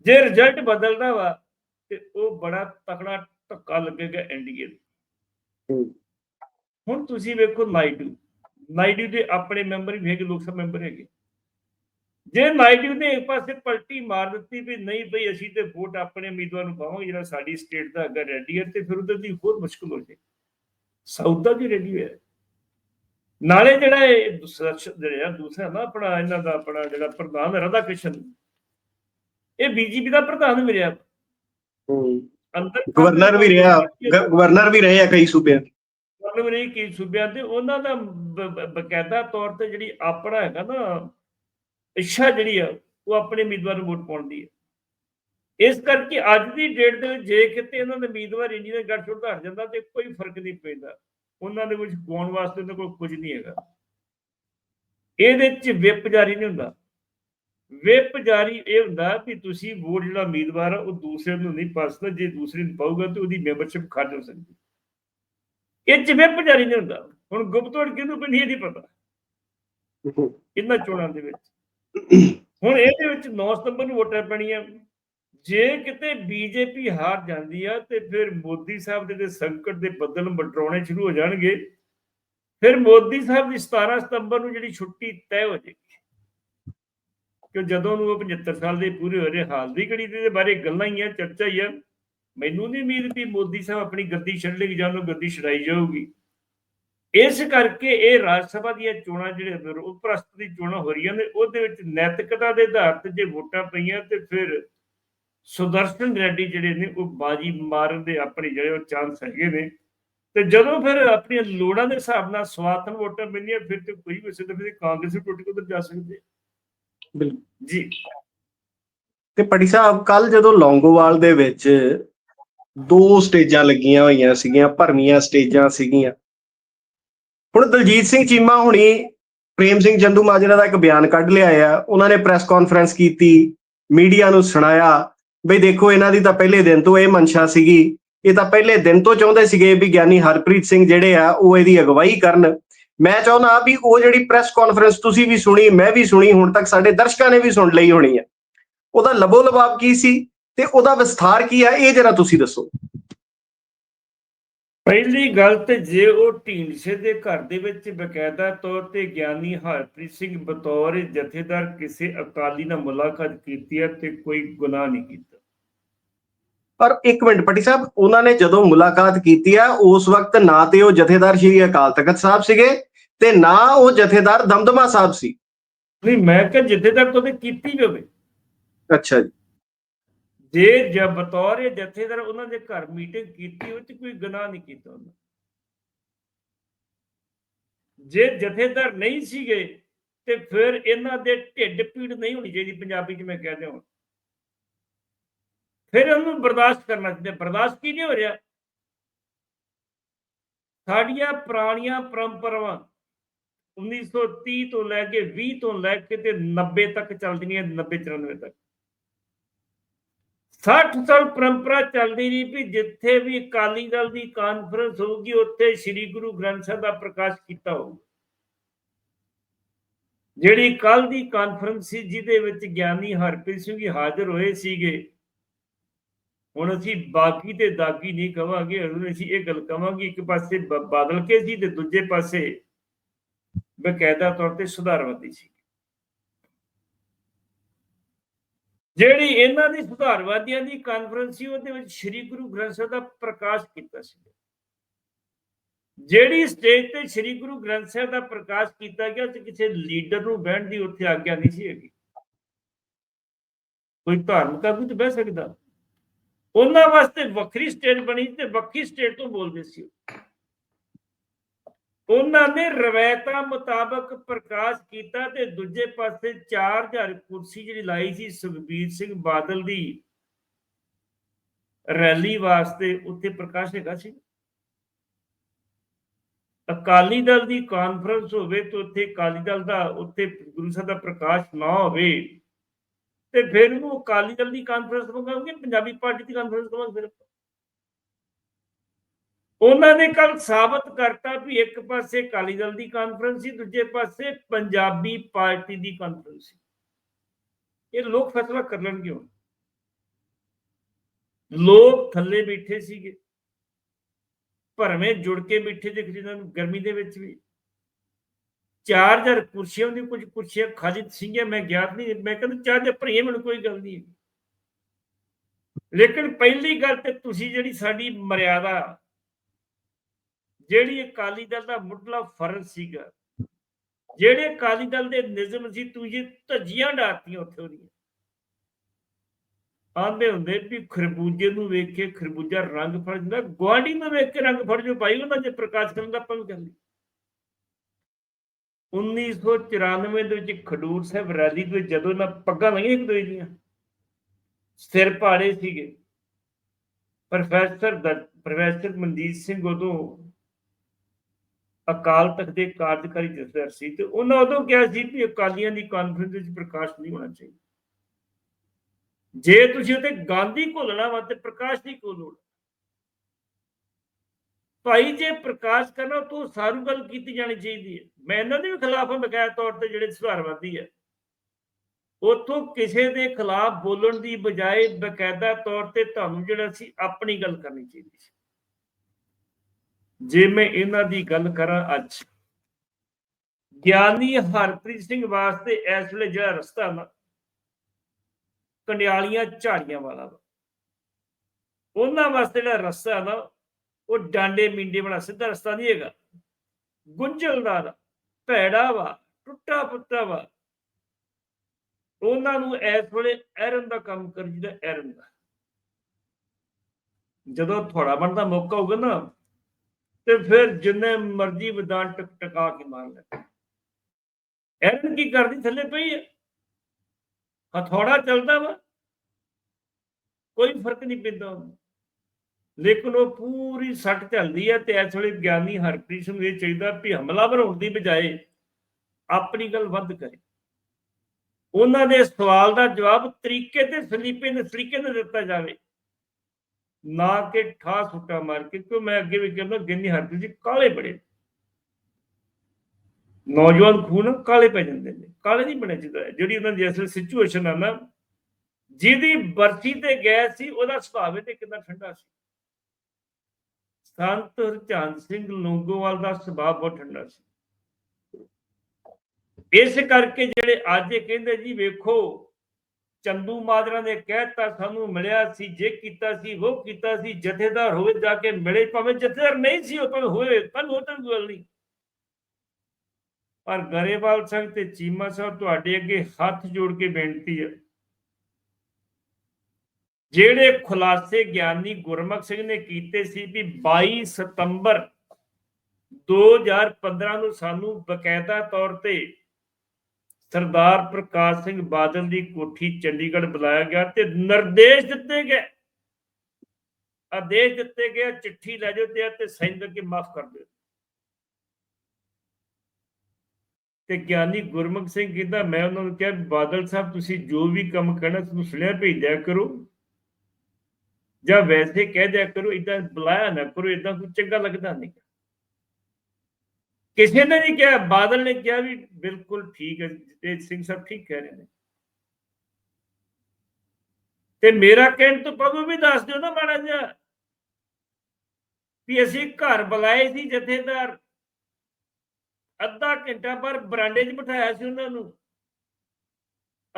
ਜੇ ਰਿਜ਼ਲਟ ਬਦਲਦਾ ਵਾ ਤੇ ਉਹ ਬੜਾ ਤਕੜਾ ਧੱਕਾ ਲੱਗੇਗਾ ਐਨਡੀਏ ਨੂੰ। ਹੁਣ ਤੁਸੀਂ ਵੇਖੋ ਨਾਇਡੂ। ਨਾਇਡੂ ਦੇ ਆਪਣੇ ਮੈਂਬਰ ਵੀ ਹੈਗੇ ਲੋਕ ਸਭਾ ਮੈਂਬਰ ਹੈਗੇ। ਜੇ ਨਾਇਡੂ ਨੇ ਇੱਕ ਪਾਸੇ ਪਲਟੀ ਮਾਰ ਦਿੱਤੀ ਵੀ ਨਹੀਂ ਬਈ ਅਸੀਂ ਤੇ ਵੋਟ ਆਪਣੇ ਉਮੀਦਵਾਰ ਨੂੰ ਪਾਵਾਂਗੇ ਜਿਹੜਾ ਸਾਡੀ ਸਟੇਟ ਦਾ ਅਗਰ ਰੈਡੀ ਹੈ ਤੇ ਫਿਰ ਉਧਰ ਦੀ ਹੋਰ ਮੁਸ਼ਕਲ ਹੋ ਜੇ। ਸਾਊਥ ਦਾ ਵੀ ਰੈਡੀ ਹੈ ਨਾਲੇ ਜਿਹੜਾ ਇਹ ਜਿਹੜਾ ਦੂਸਰਾ ਨਾ ਆਪਣਾ ਇਹਨਾਂ ਦਾ ਆਪਣਾ ਜਿਹੜਾ ਪ੍ਰਧਾਨ ਰਾਧਾ ਕ੍ਰਿਸ਼ਨ ਇਹ ਬੀਜੇਪੀ ਦਾ ਪ੍ਰਧਾਨ ਮਿਲਿਆ ਅੰਦਰ ਗਵਰਨਰ ਵੀ ਰਿਹਾ ਗਵਰਨਰ ਵੀ ਰਹੇ ਆ ਕਈ ਸੂਬਿਆਂ ਦੇ। ਮਤਲਬ ਨਹੀਂ ਕਿ ਸੂਬਿਆਂ ਤੇ ਉਹਨਾਂ ਦਾ ਬਕਾਇਦਾ ਤੌਰ ਤੇ ਜਿਹੜੀ ਆਪਣਾ ਹੈਗਾ ਨਾ ਇੱਛਾ ਜਿਹੜੀ ਆ ਉਹ ਆਪਣੇ ਉਮੀਦਵਾਰ ਨੂੰ ਵੋਟ ਪਾਉਣ ਦੀ ਹੈ ਇਸ ਕਰਕੇ ਅੱਜ ਦੀ ਡੇਟ ਦੇ ਵਿੱਚ ਜੇ ਕਿਤੇ ਇਹਨਾਂ ਦੇ ਉਮੀਦਵਾਰ ਇੰਡੀਆ ਦੇ ਗੱਠ ਛੁੱਟ ਹਟ ਜਾਂਦਾ ਤੇ ਕੋਈ ਫ਼ਰਕ ਨਹੀਂ ਪੈਂਦਾ। ਉਹਨਾਂ ਦੇ ਵਿੱਚ ਪਾਉਣ ਵਾਸਤੇ ਉਹਨਾਂ ਕੋਲ ਕੁਝ ਨਹੀਂ ਹੈਗਾ। ਇਹਦੇ ਚ ਵਿਪ ਜਾਰੀ ਨਹੀਂ ਹੁੰਦਾ। ਵਿਪ ਜਾਰੀ ਇਹ ਹੁੰਦਾ ਵੀ ਤੁਸੀਂ ਵੋਟ ਜਿਹੜਾ ਉਮੀਦਵਾਰ ਆ ਉਹ ਦੂਸਰੇ ਨੂੰ ਨਹੀਂ ਪਾ ਸਕਦਾ ਜੇ ਦੂਸਰੇ ਨੂੰ ਪਾਊਗਾ ਤੇ ਉਹਦੀ ਮੈਂਬਰਸ਼ਿਪ ਖਰਚ ਹੋ ਸਕਦੀ। ਇਹ ਚ ਵਿਪ ਜਾਰੀ ਨਹੀਂ ਹੁੰਦਾ। ਹੁਣ ਗੁਪਤਵੜ ਕਿਹਨੂੰ ਵੀ ਨਹੀਂ ਪਤਾ। ਇਹਨਾਂ ਚੋਣਾਂ ਦੇ ਵਿੱਚ। ਹੁਣ ਇਹਦੇ ਵਿੱਚ 9 ਸਤੰਬਰ ਨੂੰ ਵੋਟਾਂ ਪੈਣੀਆਂ। ਜੇ ਕਿਤੇ ਬੀਜੇਪੀ ਹਾਰ ਜਾਂਦੀ ਆ ਤੇ ਫਿਰ ਮੋਦੀ ਸਾਹਿਬ ਦੇ ਸੰਕਟ ਦੇ ਬੱਦਲ ਮਟਰਾਉਣੇ ਸ਼ੁਰੂ ਹੋ ਜਾਣਗੇ, ਫਿਰ ਮੋਦੀ ਸਾਹਿਬ ਦੀ 17 ਸਤੰਬਰ ਨੂੰ ਜਿਹੜੀ ਛੁੱਟੀ ਤੈਅ ਹੋ ਜਾਏਗੀ। ਕਿ ਜਦੋਂ ਨੂੰ ਉਹ 75 ਸਾਲ ਦੇ ਪੂਰੇ ਹੋ ਰਹੇ ਹਾਲ ਦੀ ਘੜੀ ਦੇ ਬਾਰੇ ਗੱਲਾਂ ਹੀ ਆ, ਚਰਚਾ ਹੀ ਆ। ਮੈਨੂੰ ਨਹੀਂ ਉਮੀਦ ਵੀ ਮੋਦੀ ਸਾਹਿਬ ਆਪਣੀ ਗੱਦੀ ਛੱਡ ਲੇਗੀ ਜਾਂ ਉਹਨੂੰ ਗੱਦੀ ਛਡਾਈ ਜਾਊਗੀ। ਇਸ ਕਰਕੇ ਇਹ ਰਾਜ ਸਭਾ ਦੀਆਂ ਚੋਣਾਂ ਜਿਹੜੇ ਉਪ ਰਾਸ਼ਟਰਪਤੀ ਦੀ ਚੋਣਾਂ ਹੋ ਰਹੀਆਂ ਨੇ, ਉਹਦੇ ਵਿੱਚ ਨੈਤਿਕਤਾ ਦੇ ਆਧਾਰ ਤੇ ਜੇ ਵੋਟਾਂ ਪਈਆਂ ਤੇ ਫਿਰ ਸੁਦਰਸ਼ਨ ਰੈਡੀ ਜਿਹੜੇ ਨੇ ਉਹ ਬਾਜੀ ਮਾਰਨ ਦੇ ਆਪਣੇ ਜਿਹੜੇ ਉਹ ਚਾਂਸ ਹੈਗੇ ਨੇ। ਤੇ ਜਦੋਂ ਫਿਰ ਆਪਣੀਆਂ ਲੋੜਾਂ ਦੇ ਹਿਸਾਬ ਨਾਲ ਸਵਾਤਨ ਵੋਟਾਂ ਪੈਂਦੀਆਂ ਫਿਰ ਤੇ ਕੋਈ ਵੀ ਸਿੱਧਾ ਫਿਰ ਕਾਂਗਰਸ ਟੁੱਟ ਕੇ ਉਧਰ ਜਾ ਸਕਦੇ ਬਿਲਕੁਲ। ਜੀ। ਤੇ ਪਟੀ ਸਾਹਿਬ ਕੱਲ ਜਦੋਂ ਲੌਂਗੋਵਾਲ ਦੇ ਵਿੱਚ ਦੋ ਸਟੇਜਾਂ ਲੱਗੀਆਂ ਹੋਈਆਂ ਸੀਗੀਆਂ ਭਰਵੀਆਂ ਸਟੇਜਾਂ ਸੀਗੀਆਂ। ਹੁਣ ਦਲਜੀਤ ਸਿੰਘ ਚੀਮਾ ਹੁਣੀ ਪ੍ਰੇਮ ਸਿੰਘ ਚੰਦੂ ਮਾਜਰਾ ਦਾ ਇੱਕ ਬਿਆਨ ਕੱਢ ਲਿਆ ਆ। ਉਹਨਾਂ ਨੇ ਪ੍ਰੈਸ ਕਾਨਫਰੰਸ ਕੀਤੀ ਮੀਡੀਆ ਨੂੰ ਸੁਣਾਇਆ। ਬਈ ਦੇਖੋ, ਇਹਨਾਂ ਦੀ ਤਾਂ ਪਹਿਲੇ ਦਿਨ ਤੋਂ ਇਹ ਮਨਸ਼ਾ ਸੀਗੀ। ਇਹ ਤਾਂ ਪਹਿਲੇ ਦਿਨ ਤੋਂ ਚਾਹੁੰਦੇ ਸੀਗੇ ਵੀ ਗਿਆਨੀ ਹਰਪ੍ਰੀਤ ਸਿੰਘ ਜਿਹੜੇ ਆ, ਉਹ ਇਹਦੀ ਅਗਵਾਈ ਕਰਨ। ਮੈਂ ਚਾਹੁੰਦਾ ਵੀ ਉਹ ਜਿਹੜੀ ਪ੍ਰੈਸ ਕਾਨਫਰੰਸ ਤੁਸੀਂ ਵੀ ਸੁਣੀ, ਮੈਂ ਵੀ ਸੁਣੀ, ਹੁਣ ਤੱਕ ਸਾਡੇ ਦਰਸ਼ਕਾਂ ਨੇ ਵੀ ਸੁਣ ਲਈ ਹੋਣੀ ਹੈ ਉਹਦਾ ਲਬੋ ਲਬਾਬ ਕੀ ਸੀ ਤੇ ਉਹਦਾ ਵਿਸਥਾਰ ਕੀ ਹੈ ਇਹ ਜਰਾ ਤੁਸੀਂ ਦੱਸੋ। ਪਹਿਲੀ ਗੱਲ ਤੇ ਜੇ ਉਹ ਢੀਂਡਸੇ ਦੇ ਘਰ ਦੇ ਵਿੱਚ ਬਕਾਇਦਾ ਤੌਰ ਤੇ ਗਿਆਨੀ ਹਰਪ੍ਰੀਤ ਸਿੰਘ ਬਤੌਰ ਜਥੇਦਾਰ ਕਿਸੇ ਅਕਾਲੀ ਨਾਲ ਮੁਲਾਕਾਤ ਕੀਤੀ ਹੈ ਤੇ ਕੋਈ ਗੁਨਾਹ ਨਹੀਂ ਕੀਤਾ। ਪਰ ਇੱਕ ਮਿੰਟ ਪੱਟੀ ਸਾਹਿਬ ਉਹਨਾਂ ਨੇ ਜਦੋਂ ਮੁਲਾਕਾਤ ਕੀਤੀ ਆ ਉਸ ਵਕਤ ਨਾ ਤੇ ਉਹ ਜਥੇਦਾਰ ਸ਼੍ਰੀ ਅਕਾਲ ਤਖਤ ਸਾਹਿਬ ਸੀਗੇ ਤੇ ਨਾ ਉਹ ਜਥੇਦਾਰ ਦਮਦਮਾ ਸਾਹਿਬ ਸੀ। ਨਹੀਂ ਮੈਂ ਕਿਹਾ ਜਥੇਦਾਰ ਤੋਂ ਤੇ ਕੀਤੀ ਵੀ ਹੋਵੇ। ਅੱਛਾ ਜੀ। ਜੇ ਜ ਬਤੌਰ ਇਹ ਜਥੇਦਾਰ ਉਹਨਾਂ ਦੇ ਘਰ ਮੀਟਿੰਗ ਕੀਤੀ ਉਹ ਤੇ ਕੋਈ ਗੁਨਾਹ ਨਹੀਂ ਕੀਤਾ ਉਹਨਾਂ ਜੇ ਜਥੇਦਾਰ ਨਹੀਂ ਸੀਗੇ ਤੇ ਫਿਰ ਇਹਨਾਂ ਦੇ ਢਿੱਡ ਪੀੜ ਨਹੀਂ ਹੋਣੀ ਚਾਹੀਦੀ ਪੰਜਾਬੀ ਚ ਮੈਂ ਕਹਿੰਦੇ ਹਾਂ ਫਿਰ ਉਹਨੂੰ ਬਰਦਾਸ਼ਤ ਕਰਨਾ ਚਾਹੀਦਾ ਬਰਦਾਸ਼ਤ ਕੀ ਨਹੀਂ ਹੋ ਰਿਹਾ? ਸਾਡੀਆਂ ਪੁਰਾਣੀਆਂ ਪਰੰਪਰਾਵਾਂ 1930 ਤੋਂ ਲੈ ਕੇ 20 ਤੋਂ ਲੈ ਕੇ ਤੇ 90 ਤੱਕ ਚੱਲਦੀਆਂ 90 94 ਤੱਕ। 60 ਸਾਲ ਪਰੰਪਰਾ ਚੱਲਦੀ ਰਹੀ ਵੀ ਜਿੱਥੇ ਵੀ ਅਕਾਲੀ ਦਲ ਦੀ ਕਾਨਫਰੰਸ ਹੋਊਗੀ, ਉੱਥੇ ਸ੍ਰੀ ਗੁਰੂ ਗ੍ਰੰਥ ਸਾਹਿਬ ਦਾ ਪ੍ਰਕਾਸ਼ ਕੀਤਾ ਹੋਊਗਾ। ਜਿਹੜੀ ਕੱਲ ਦੀ ਕਾਨਫਰੰਸ ਸੀ, ਜਿਹਦੇ ਵਿੱਚ ਗਿਆਨੀ ਹਰਪ੍ਰੀਤ ਸਿੰਘ ਜੀ ਹਾਜ਼ਰ ਹੋਏ ਸੀਗੇ ਹੁਣ ਅਸੀਂ ਬਾਕੀ ਤੇ ਦਾਗੀ ਨਹੀਂ ਕਵਾਂਗੇ ਹੁਣ ਅਸੀਂ ਇਹ ਗੱਲ ਕਵਾਂਗੇ, ਇੱਕ ਪਾਸੇ ਬ- ਬਾਦਲ ਕੇ ਸੀ ਤੇ ਦੂਜੇ ਪਾਸੇ ਬਕਾਇਦਾ ਤੌਰ ਤੇ ਸੁਧਾਰਵਾਦੀ ਸੀ। ਜਿਹੜੀ ਇਹਨਾਂ ਦੀ ਸੁਧਾਰਵਾਦੀਆਂ ਦੀ ਕਾਨਫਰੰਸ ਸੀ, ਉਹਦੇ ਵਿੱਚ ਸ੍ਰੀ ਗੁਰੂ ਗ੍ਰੰਥ ਸਾਹਿਬ ਦਾ ਪ੍ਰਕਾਸ਼ ਕੀਤਾ ਸੀ। ਜਿਹੜੀ ਸਟੇਜ ਤੇ ਸ੍ਰੀ ਗੁਰੂ ਗ੍ਰੰਥ ਸਾਹਿਬ ਦਾ ਪ੍ਰਕਾਸ਼ ਕੀਤਾ ਗਿਆ, ਤੇ ਕਿਸੇ ਲੀਡਰ ਨੂੰ ਬਹਿਣ ਦੀ ਉੱਥੇ ਆਗਿਆ ਨਹੀਂ ਸੀ ਹੈਗੀ। ਕੋਈ ਧਾਰਮਿਕ ਆਗੂ ਤੇ ਬਹਿ ਸਕਦਾ। ਉਹਨਾਂ ਵਾਸਤੇ ਵੱਖਰੀ ਸਟੇਜ ਬਣੀ ਤੇ ਵੱਖਰੀ ਸਟੇਜ ਤੋਂ ਬੋਲਦੇ ਸੀ ਉਹਨਾਂ ਨੇ ਰਵਾਇਤਾਂ ਮੁਤਾਬਕ ਪ੍ਰਕਾਸ਼ ਕੀਤਾ ਤੇ ਦੂਜੇ ਪਾਸੇ 4000 ਕੁਰਸੀ ਜਿਹੜੀ ਲਾਈ ਸੀ ਸੁਖਬੀਰ ਸਿੰਘ ਬਾਦਲ ਦੀ ਰੈਲੀ ਵਾਸਤੇ, ਉੱਥੇ ਪ੍ਰਕਾਸ਼ ਹੈਗਾ ਸੀ। ਅਕਾਲੀ ਦਲ ਦੀ ਕਾਨਫਰੰਸ ਹੋਵੇ ਤੇ ਉੱਥੇ ਅਕਾਲੀ ਦਲ ਦਾ, ਉੱਥੇ ਗੁਰੂ ਸਾਹਿਬ ਦਾ ਪ੍ਰਕਾਸ਼ ਨਾ ਹੋਵੇ ਤੇ ਫਿਰ ਉਹਨੂੰ ਅਕਾਲੀ ਦਲ ਦੀ ਕਾਨਫਰੰਸ ਕਹਾਂਗੇ ਪੰਜਾਬੀ ਪਾਰਟੀ ਦੀ ਕਾਨਫਰੰਸ ਕਹਾਂਗੇ ਫਿਰ ਉਹਨਾਂ ਨੇ ਕੱਲ ਸਾਬਤ ਕਰਤਾ ਵੀ ਇੱਕ ਪਾਸੇ ਅਕਾਲੀ ਦਲ ਦੀ ਕਾਨਫਰੰਸ ਸੀ, ਦੂਜੇ ਪਾਸੇ ਪੰਜਾਬੀ ਪਾਰਟੀ ਦੀ ਕਾਨਫਰੰਸ ਸੀ। ਇਹ ਲੋਕ ਫੈਸਲਾ ਕਰ ਲੈਣਗੇ ਹੁਣ। ਲੋਕ ਥੱਲੇ ਬੈਠੇ ਸੀਗੇ। ਭਰਵੇਂ ਜੁੜ ਕੇ ਬੈਠੇ ਦੇਖ ਜਿਨ੍ਹਾਂ ਨੂੰ ਗਰਮੀ ਦੇ ਵਿੱਚ ਵੀ। 4000 ਕੁਰਸੀਆਂ ਦੀ ਕੁਝ ਕੁਰਸੀਆਂ ਖਾਲੀ ਸੀਗੀਆਂ, ਮੈਂ ਗਿਆਤ ਨਹੀਂ, ਮੈਂ ਕਹਿੰਦਾ ਚਾਹ ਭਰੀਏ ਮੈਨੂੰ ਕੋਈ ਗੱਲ ਨਹੀਂ। ਲੇਕਿਨ ਪਹਿਲੀ ਗੱਲ ਤੇ ਤੁਸੀਂ ਜਿਹੜੀ ਸਾਡੀ ਮਰਿਆਦਾ, ਜਿਹੜੀ ਅਕਾਲੀ ਦਲ ਦਾ ਮੁੱਢਲਾ ਫਰਜ਼ ਸੀਗਾ, ਜਿਹੜੇ ਅਕਾਲੀ ਦਲ ਦੇ ਨਿਯਮ ਸੀ ਤੁਸੀਂ ਧੱਜੀਆਂ ਡਾਰਤੀਆਂ ਉੱਥੇ ਉਹਦੀਆਂ। ਆਂਦੇ ਹੁੰਦੇ ਵੀ ਖਰਬੂਜੇ ਨੂੰ ਵੇਖ ਕੇ ਖਰਬੂਜਾ ਰੰਗ ਫੜ ਜਾਂਦਾ ਗਵਾਂਢੀ ਨੂੰ ਵੇਖ ਕੇ ਰੰਗ ਫੜ ਜੋ ਭਾਈ, ਉਹਨਾਂ ਦੇ ਪ੍ਰਕਾਸ਼ ਕਰਨ ਦਾ ਆਪਾਂ ਵੀ ਕਰ ਲਈ 1994 ਦੇ ਵਿੱਚ ਖਡੂਰ ਸਾਹਿਬ ਰੈਲੀ ਦੇ ਜਦੋਂ ਨਾ ਪੱਗਾਂ ਲਾਈਆਂ ਇੱਕ ਦੂਜੇ ਦੀਆਂ ਸਿਰ ਪਾੜੇ ਸੀਗੇ। ਪ੍ਰੋਫੈਸਰ ਪ੍ਰੋਫੈਸਰ ਮਨਜੀਤ ਸਿੰਘ ਉਦੋਂ ਅਕਾਲ ਤਖਤ ਦੇ ਕਾਰਜਕਾਰੀ ਜਥੇਦਾਰ ਸੀ ਤੇ ਉਹਨਾਂ ਉਦੋਂ ਕਿਹਾ ਸੀ ਵੀ ਅਕਾਲੀਆਂ ਦੀ ਕਾਨਫਰੰਸ ਵਿੱਚ ਪ੍ਰਕਾਸ਼ ਨਹੀਂ ਹੋਣਾ ਚਾਹੀਦਾ। ਜੇ ਤੁਸੀਂ ਉੱਤੇ ਗਾਂਧੀ ਘੋਲਣਾ ਵਾ ਤੇ ਪ੍ਰਕਾਸ਼ ਦੀ ਕੋਈ ਲੋੜ? ਭਾਈ ਜੇ ਪ੍ਰਕਾਸ਼ ਕਰਨਾ ਤਾਂ ਸਾਰੂ ਗੱਲ ਕੀਤੀ ਜਾਣੀ ਚਾਹੀਦੀ ਹੈ। ਮੈਂ ਇਹਨਾਂ ਦੇ ਵੀ ਖਿਲਾਫ ਹਾਂ ਬਕਾਇਆ ਤੌਰ ਤੇ ਜਿਹੜੇ ਸੁਧਾਰਵਾਦੀ ਹੈ। ਉਥੋਂ ਕਿਸੇ ਦੇ ਖਿਲਾਫ ਬੋਲਣ ਦੀ ਬਜਾਏ ਬਕਾਇਦਾ ਤੌਰ ਤੇ ਤੁਹਾਨੂੰ ਜਿਹੜਾ ਸੀ ਆਪਣੀ ਗੱਲ ਕਰਨੀ ਚਾਹੀਦੀ ਸੀ। ਜੇ ਮੈਂ ਇਹਨਾਂ ਦੀ ਗੱਲ ਕਰਾਂ ਅੱਜ, ਗਿਆਨੀ ਹਰਪ੍ਰੀਤ ਸਿੰਘ ਵਾਸਤੇ ਇਸ ਵੇਲੇ ਜਿਹੜਾ ਰਸਤਾ ਨਾ, ਕੰਡਿਆਲੀਆਂ ਝਾੜੀਆਂ ਵਾਲਾ ਉਹਨਾਂ ਵਾਸਤੇ ਜਿਹੜਾ ਰਸਤਾ ਨਾ ਉਹ ਡਾਂਡੇ ਮਿੰਡੇ ਵਾਲਾ ਸਿੱਧਾ ਰਸਤਾ ਨਹੀਂ ਹੈਗਾ। ਗੁੰਝਲਦਾਰ, ਭੈੜਾ ਵਾ, ਟੁੱਟਾ ਪੁੱਟਾ ਵਾ। ਉਹਨਾਂ ਨੂੰ ਇਸ ਵੇਲੇ ਐਰਨ ਦਾ ਕੰਮ ਕਰ ਐਰਨ ਦਾ। ਜਦੋਂ ਥੋੜਾ ਬਣਦਾ ਮੌਕਾ ਹੋਊਗਾ ਨਾ, ਤੇ ਫਿਰ ਜਿੰਨੇ ਮਰਜ਼ੀ ਵਿਧਾਨ ਟਕ ਟਕਾ ਕੇ ਮਾਰ ਲੈ। ਐਰਨ ਕੀ ਕਰਦੀ? ਥੱਲੇ ਪਈ ਹੈ ਹਥੌੜਾ ਚੱਲਦਾ ਵਾ। ਕੋਈ ਫ਼ਰਕ ਨਹੀਂ ਪੈਂਦਾ ਉਹਨੂੰ। ਲੇਕਿਨ ਉਹ ਪੂਰੀ ਸੱਟ ਚੱਲਦੀ ਹੈ ਤੇ ਇਸ ਵੇਲੇ ਗਿਆਨੀ ਹਰਪ੍ਰੀਤ ਸਿੰਘ ਨੂੰ ਇਹ ਚਾਹੀਦਾ ਵੀ ਹਮਲਾਵਰ ਹੋਣ ਦੀ ਬਜਾਏ ਆਪਣੀ ਗੱਲ ਵੱਧ ਕਰੇ। ਉਹਨਾਂ ਦੇ ਸਵਾਲ ਦਾ ਜਵਾਬ ਤਰੀਕੇ ਤੇ ਸਲੀਪੇ ਦੇ ਤਰੀਕੇ ਨਾਲ ਦਿੱਤਾ ਜਾਵੇ। ਨਾ ਕਿ ਠਾ ਸੁੱਟਾ ਮਾਰ ਕੇ, ਕਿਉਂ ਮੈਂ ਅੱਗੇ ਵੀ ਕਹਿੰਦਾ ਗਿਆਨੀ ਹਰਪ੍ਰੀਤ ਜੀ ਕਾਲੇ ਬੜੇ ਨੌਜਵਾਨ ਖੂਨ ਕਾਲੇ ਪੈ ਜਾਂਦੇ ਨੇ, ਕਾਲੇ ਨਹੀਂ ਬਣੇ ਚਾਹੀਦਾ ਜਿਹੜੀ ਉਹਨਾਂ ਦੀ ਅਸਲ ਸਿਚੁਏਸ਼ਨ ਆ ਨਾ, ਜਿਹਦੀ ਬਰਸੀ ਤੇ ਗਏ ਸੀ, ਉਹਦਾ ਸੁਭਾਅ ਤੇ ਕਿੰਨਾ ਠੰਡਾ ਸੀ। ਸੰਤ ਹਰਚੰਦ ਸਿੰਘ ਲੋਂਗੋਵਾਲ ਦਾ ਸੁਭਾਅ ਬਹੁਤ ਠੰਡਾ ਸੀ। ਇਸ ਕਰਕੇ ਜਿਹੜੇ ਅੱਜ ਇਹ ਕਹਿੰਦੇ ਜੀ, ਵੇਖੋ, ਚੰਦੂ ਮਾਜਰਾ ਨੇ ਕਹਿਤਾ ਸਾਨੂੰ ਮਿਲਿਆ ਸੀ, ਜੇ ਕੀਤਾ ਸੀ, ਉਹ ਕੀਤਾ ਸੀ, ਜਥੇਦਾਰ ਹੋਵੇ ਜਾ ਕੇ ਮਿਲੇ, ਭਾਵੇਂ ਜਥੇਦਾਰ ਨਹੀਂ ਸੀ, ਉਹ ਭਾਵੇਂ ਹੋਵੇ, ਤੁਹਾਨੂੰ ਉਹ ਤਾਂ ਗੱਲ ਨਹੀਂ। ਪਰ ਗਰੇਵਾਲ ਸਿੰਘ ਤੇ ਚੀਮਾ ਸਾਹਿਬ ਤੁਹਾਡੇ ਅੱਗੇ ਹੱਥ ਜੋੜ ਕੇ ਬੇਨਤੀ ਹੈ ਜਿਹੜੇ ਖੁਲਾਸੇ ਗਿਆਨੀ ਗੁਰਮੁਖ ਸਿੰਘ ਨੇ ਕੀਤੇ ਸੀ ਵੀ 22 ਸਤੰਬਰ 2015 ਨੂੰ ਸਾਨੂੰ ਬਕਾਇਦਾ ਤੌਰ ਤੇ ਸਰਦਾਰ ਪ੍ਰਕਾਸ਼ ਸਿੰਘ ਬਾਦਲ ਦੀ ਕੋਠੀ ਚੰਡੀਗੜ੍ਹ ਬੁਲਾਇਆ ਗਿਆ ਤੇ ਨਿਰਦੇਸ਼ ਦਿੱਤੇ ਗਏ। ਆਦੇਸ਼ ਦਿੱਤੇ ਗਏ, ਚਿੱਠੀ ਲੈ ਜਾਓ ਤੇ ਤੇ ਸਾਈਨ ਕਰਕੇ ਮਾਫ ਕਰ ਦਿਓ। ਤੇ ਗਿਆਨੀ ਗੁਰਮੁਖ ਸਿੰਘ ਕਹਿੰਦਾ, ਮੈਂ ਉਹਨਾਂ ਨੂੰ ਕਿਹਾ, ਬਾਦਲ ਸਾਹਿਬ, ਤੁਸੀਂ ਜੋ ਵੀ ਕੰਮ ਕਰਨਾ, ਤੁਹਾਨੂੰ ਸੁਣਿਆ ਭੇਜਿਆ ਕਰੋ। ਜਾਂ ਵੈਸੇ ਕਹਿ ਦਿਆ ਕਰੋ ਇਦਾਂ ਬੁਲਾਇਆ ਨਾ ਕਰੋ ਇਦਾਂ ਕੋਈ ਚੰਗਾ ਲੱਗਦਾ ਨਹੀਂ। ਕਿਸੇ ਨੇ ਨਹੀਂ ਕਿਹਾ, ਬਾਦਲ ਨੇ ਕਿਹਾ ਵੀ ਬਿਲਕੁਲ ਠੀਕ ਹੈ ਤੇ ਸਿੰਘ ਸਾਹਿਬ ਠੀਕ ਕਹਿ ਰਹੇ ਨੇ। ਤੇ ਮੇਰਾ ਕਹਿਣ ਤੋਂ ਪ੍ਰਭੂ ਵੀ ਦੱਸ ਦਿਓ ਨਾ ਮਾੜਾ ਜਿਹਾ ਵੀ ਅਸੀਂ ਘਰ ਬੁਲਾਏ ਸੀ ਜਥੇਦਾਰ। ਅੱਧਾ ਘੰਟਾ ਪਰ ਬਰਾਂਡੇ 'ਚ ਬਿਠਾਇਆ ਸੀ ਉਹਨਾਂ ਨੂੰ।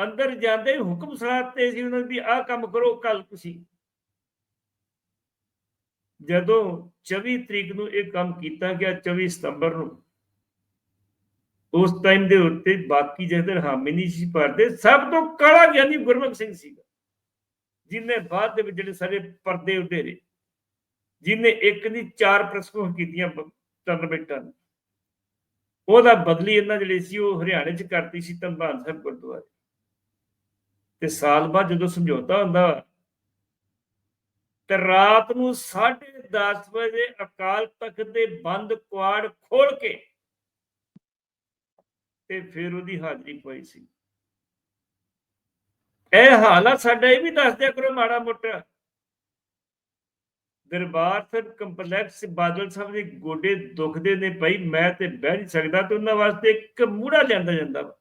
ਅੰਦਰ ਜਾਂਦੇ ਹੀ ਹੁਕਮ ਸੁਣਾਤੇ ਸੀ ਉਹਨਾਂ ਨੂੰ ਵੀ ਆਹ ਕੰਮ ਕਰੋ ਕੱਲ ਤੁਸੀਂ। ਜਦੋਂ 24 ਤਰੀਕ ਨੂੰ ਇਹ ਕੰਮ ਕੀਤਾ ਗਿਆ 24 ਸਤੰਬਰ ਨੂੰ, ਉਸ ਟਾਈਮ ਦੇ ਉੱਤੇ ਬਾਕੀ ਜਿਹੜੇ ਹਾਮੀ ਨਹੀਂ ਸੀ ਭਰਦੇ, ਸਭ ਤੋਂ ਕਾਲਾ ਗਿਆਨੀ ਗੁਰਮੁਖ ਸਿੰਘ ਸੀਗਾ ਜਿਨੇ ਬਾਅਦ ਦੇ ਵਿੱਚ ਜਿਹੜੇ ਸਾਰੇ ਪਰਦੇ ਉਡੇਰੇ ਜਿਨੇ ਇੱਕ ਦੀ ਚਾਰ ਪ੍ਰਸਕੋਹ ਕੀਤੀਆਂ ਟਰਨਬੇਟਾਂ ਨੇ ਉਹਦਾ ਬਦਲੀ ਇਹਨਾਂ ਜਿਹੜੇ ਸੀ, ਉਹ ਹਰਿਆਣੇ 'ਚ ਕਰਤੀ ਸੀ ਧੰਬਾਨ ਸਾਹਿਬ ਗੁਰਦੁਆਰੇ। ਤੇ ਸਾਲ ਬਾਅਦ ਜਦੋਂ ਸਮਝੌਤਾ ਹੁੰਦਾ ਤੇ ਰਾਤ ਨੂੰ 10:30 ਵਜੇ ਅਕਾਲ ਤਖਤ ਦੇ ਬੰਦ ਕੁਆੜ ਖੋਲ ਕੇ ਤੇ ਫਿਰ ਉਹਦੀ ਹਾਜ਼ਰੀ ਪਾਈ ਸੀ। ਇਹ ਹਾਲਤ ਸਾਡਾ ਇਹ ਵੀ ਦੱਸ ਦਿਆ ਕਰੋ ਮਾੜਾ ਮੋਟਾ। ਦਰਬਾਰ ਸਾਹਿਬ ਕੰਪਲੈਕਸ ਬਾਦਲ ਸਾਹਿਬ ਦੇ ਗੋਡੇ ਦੁਖਦੇ ਨੇ ਭਾਈ ਮੈਂ ਤੇ ਬਹਿ ਨਹੀਂ ਸਕਦਾ ਤੇ ਉਹਨਾਂ ਵਾਸਤੇ ਇੱਕ ਮੂੜਾ ਲਿਆਂਦਾ ਜਾਂਦਾ ਵਾ।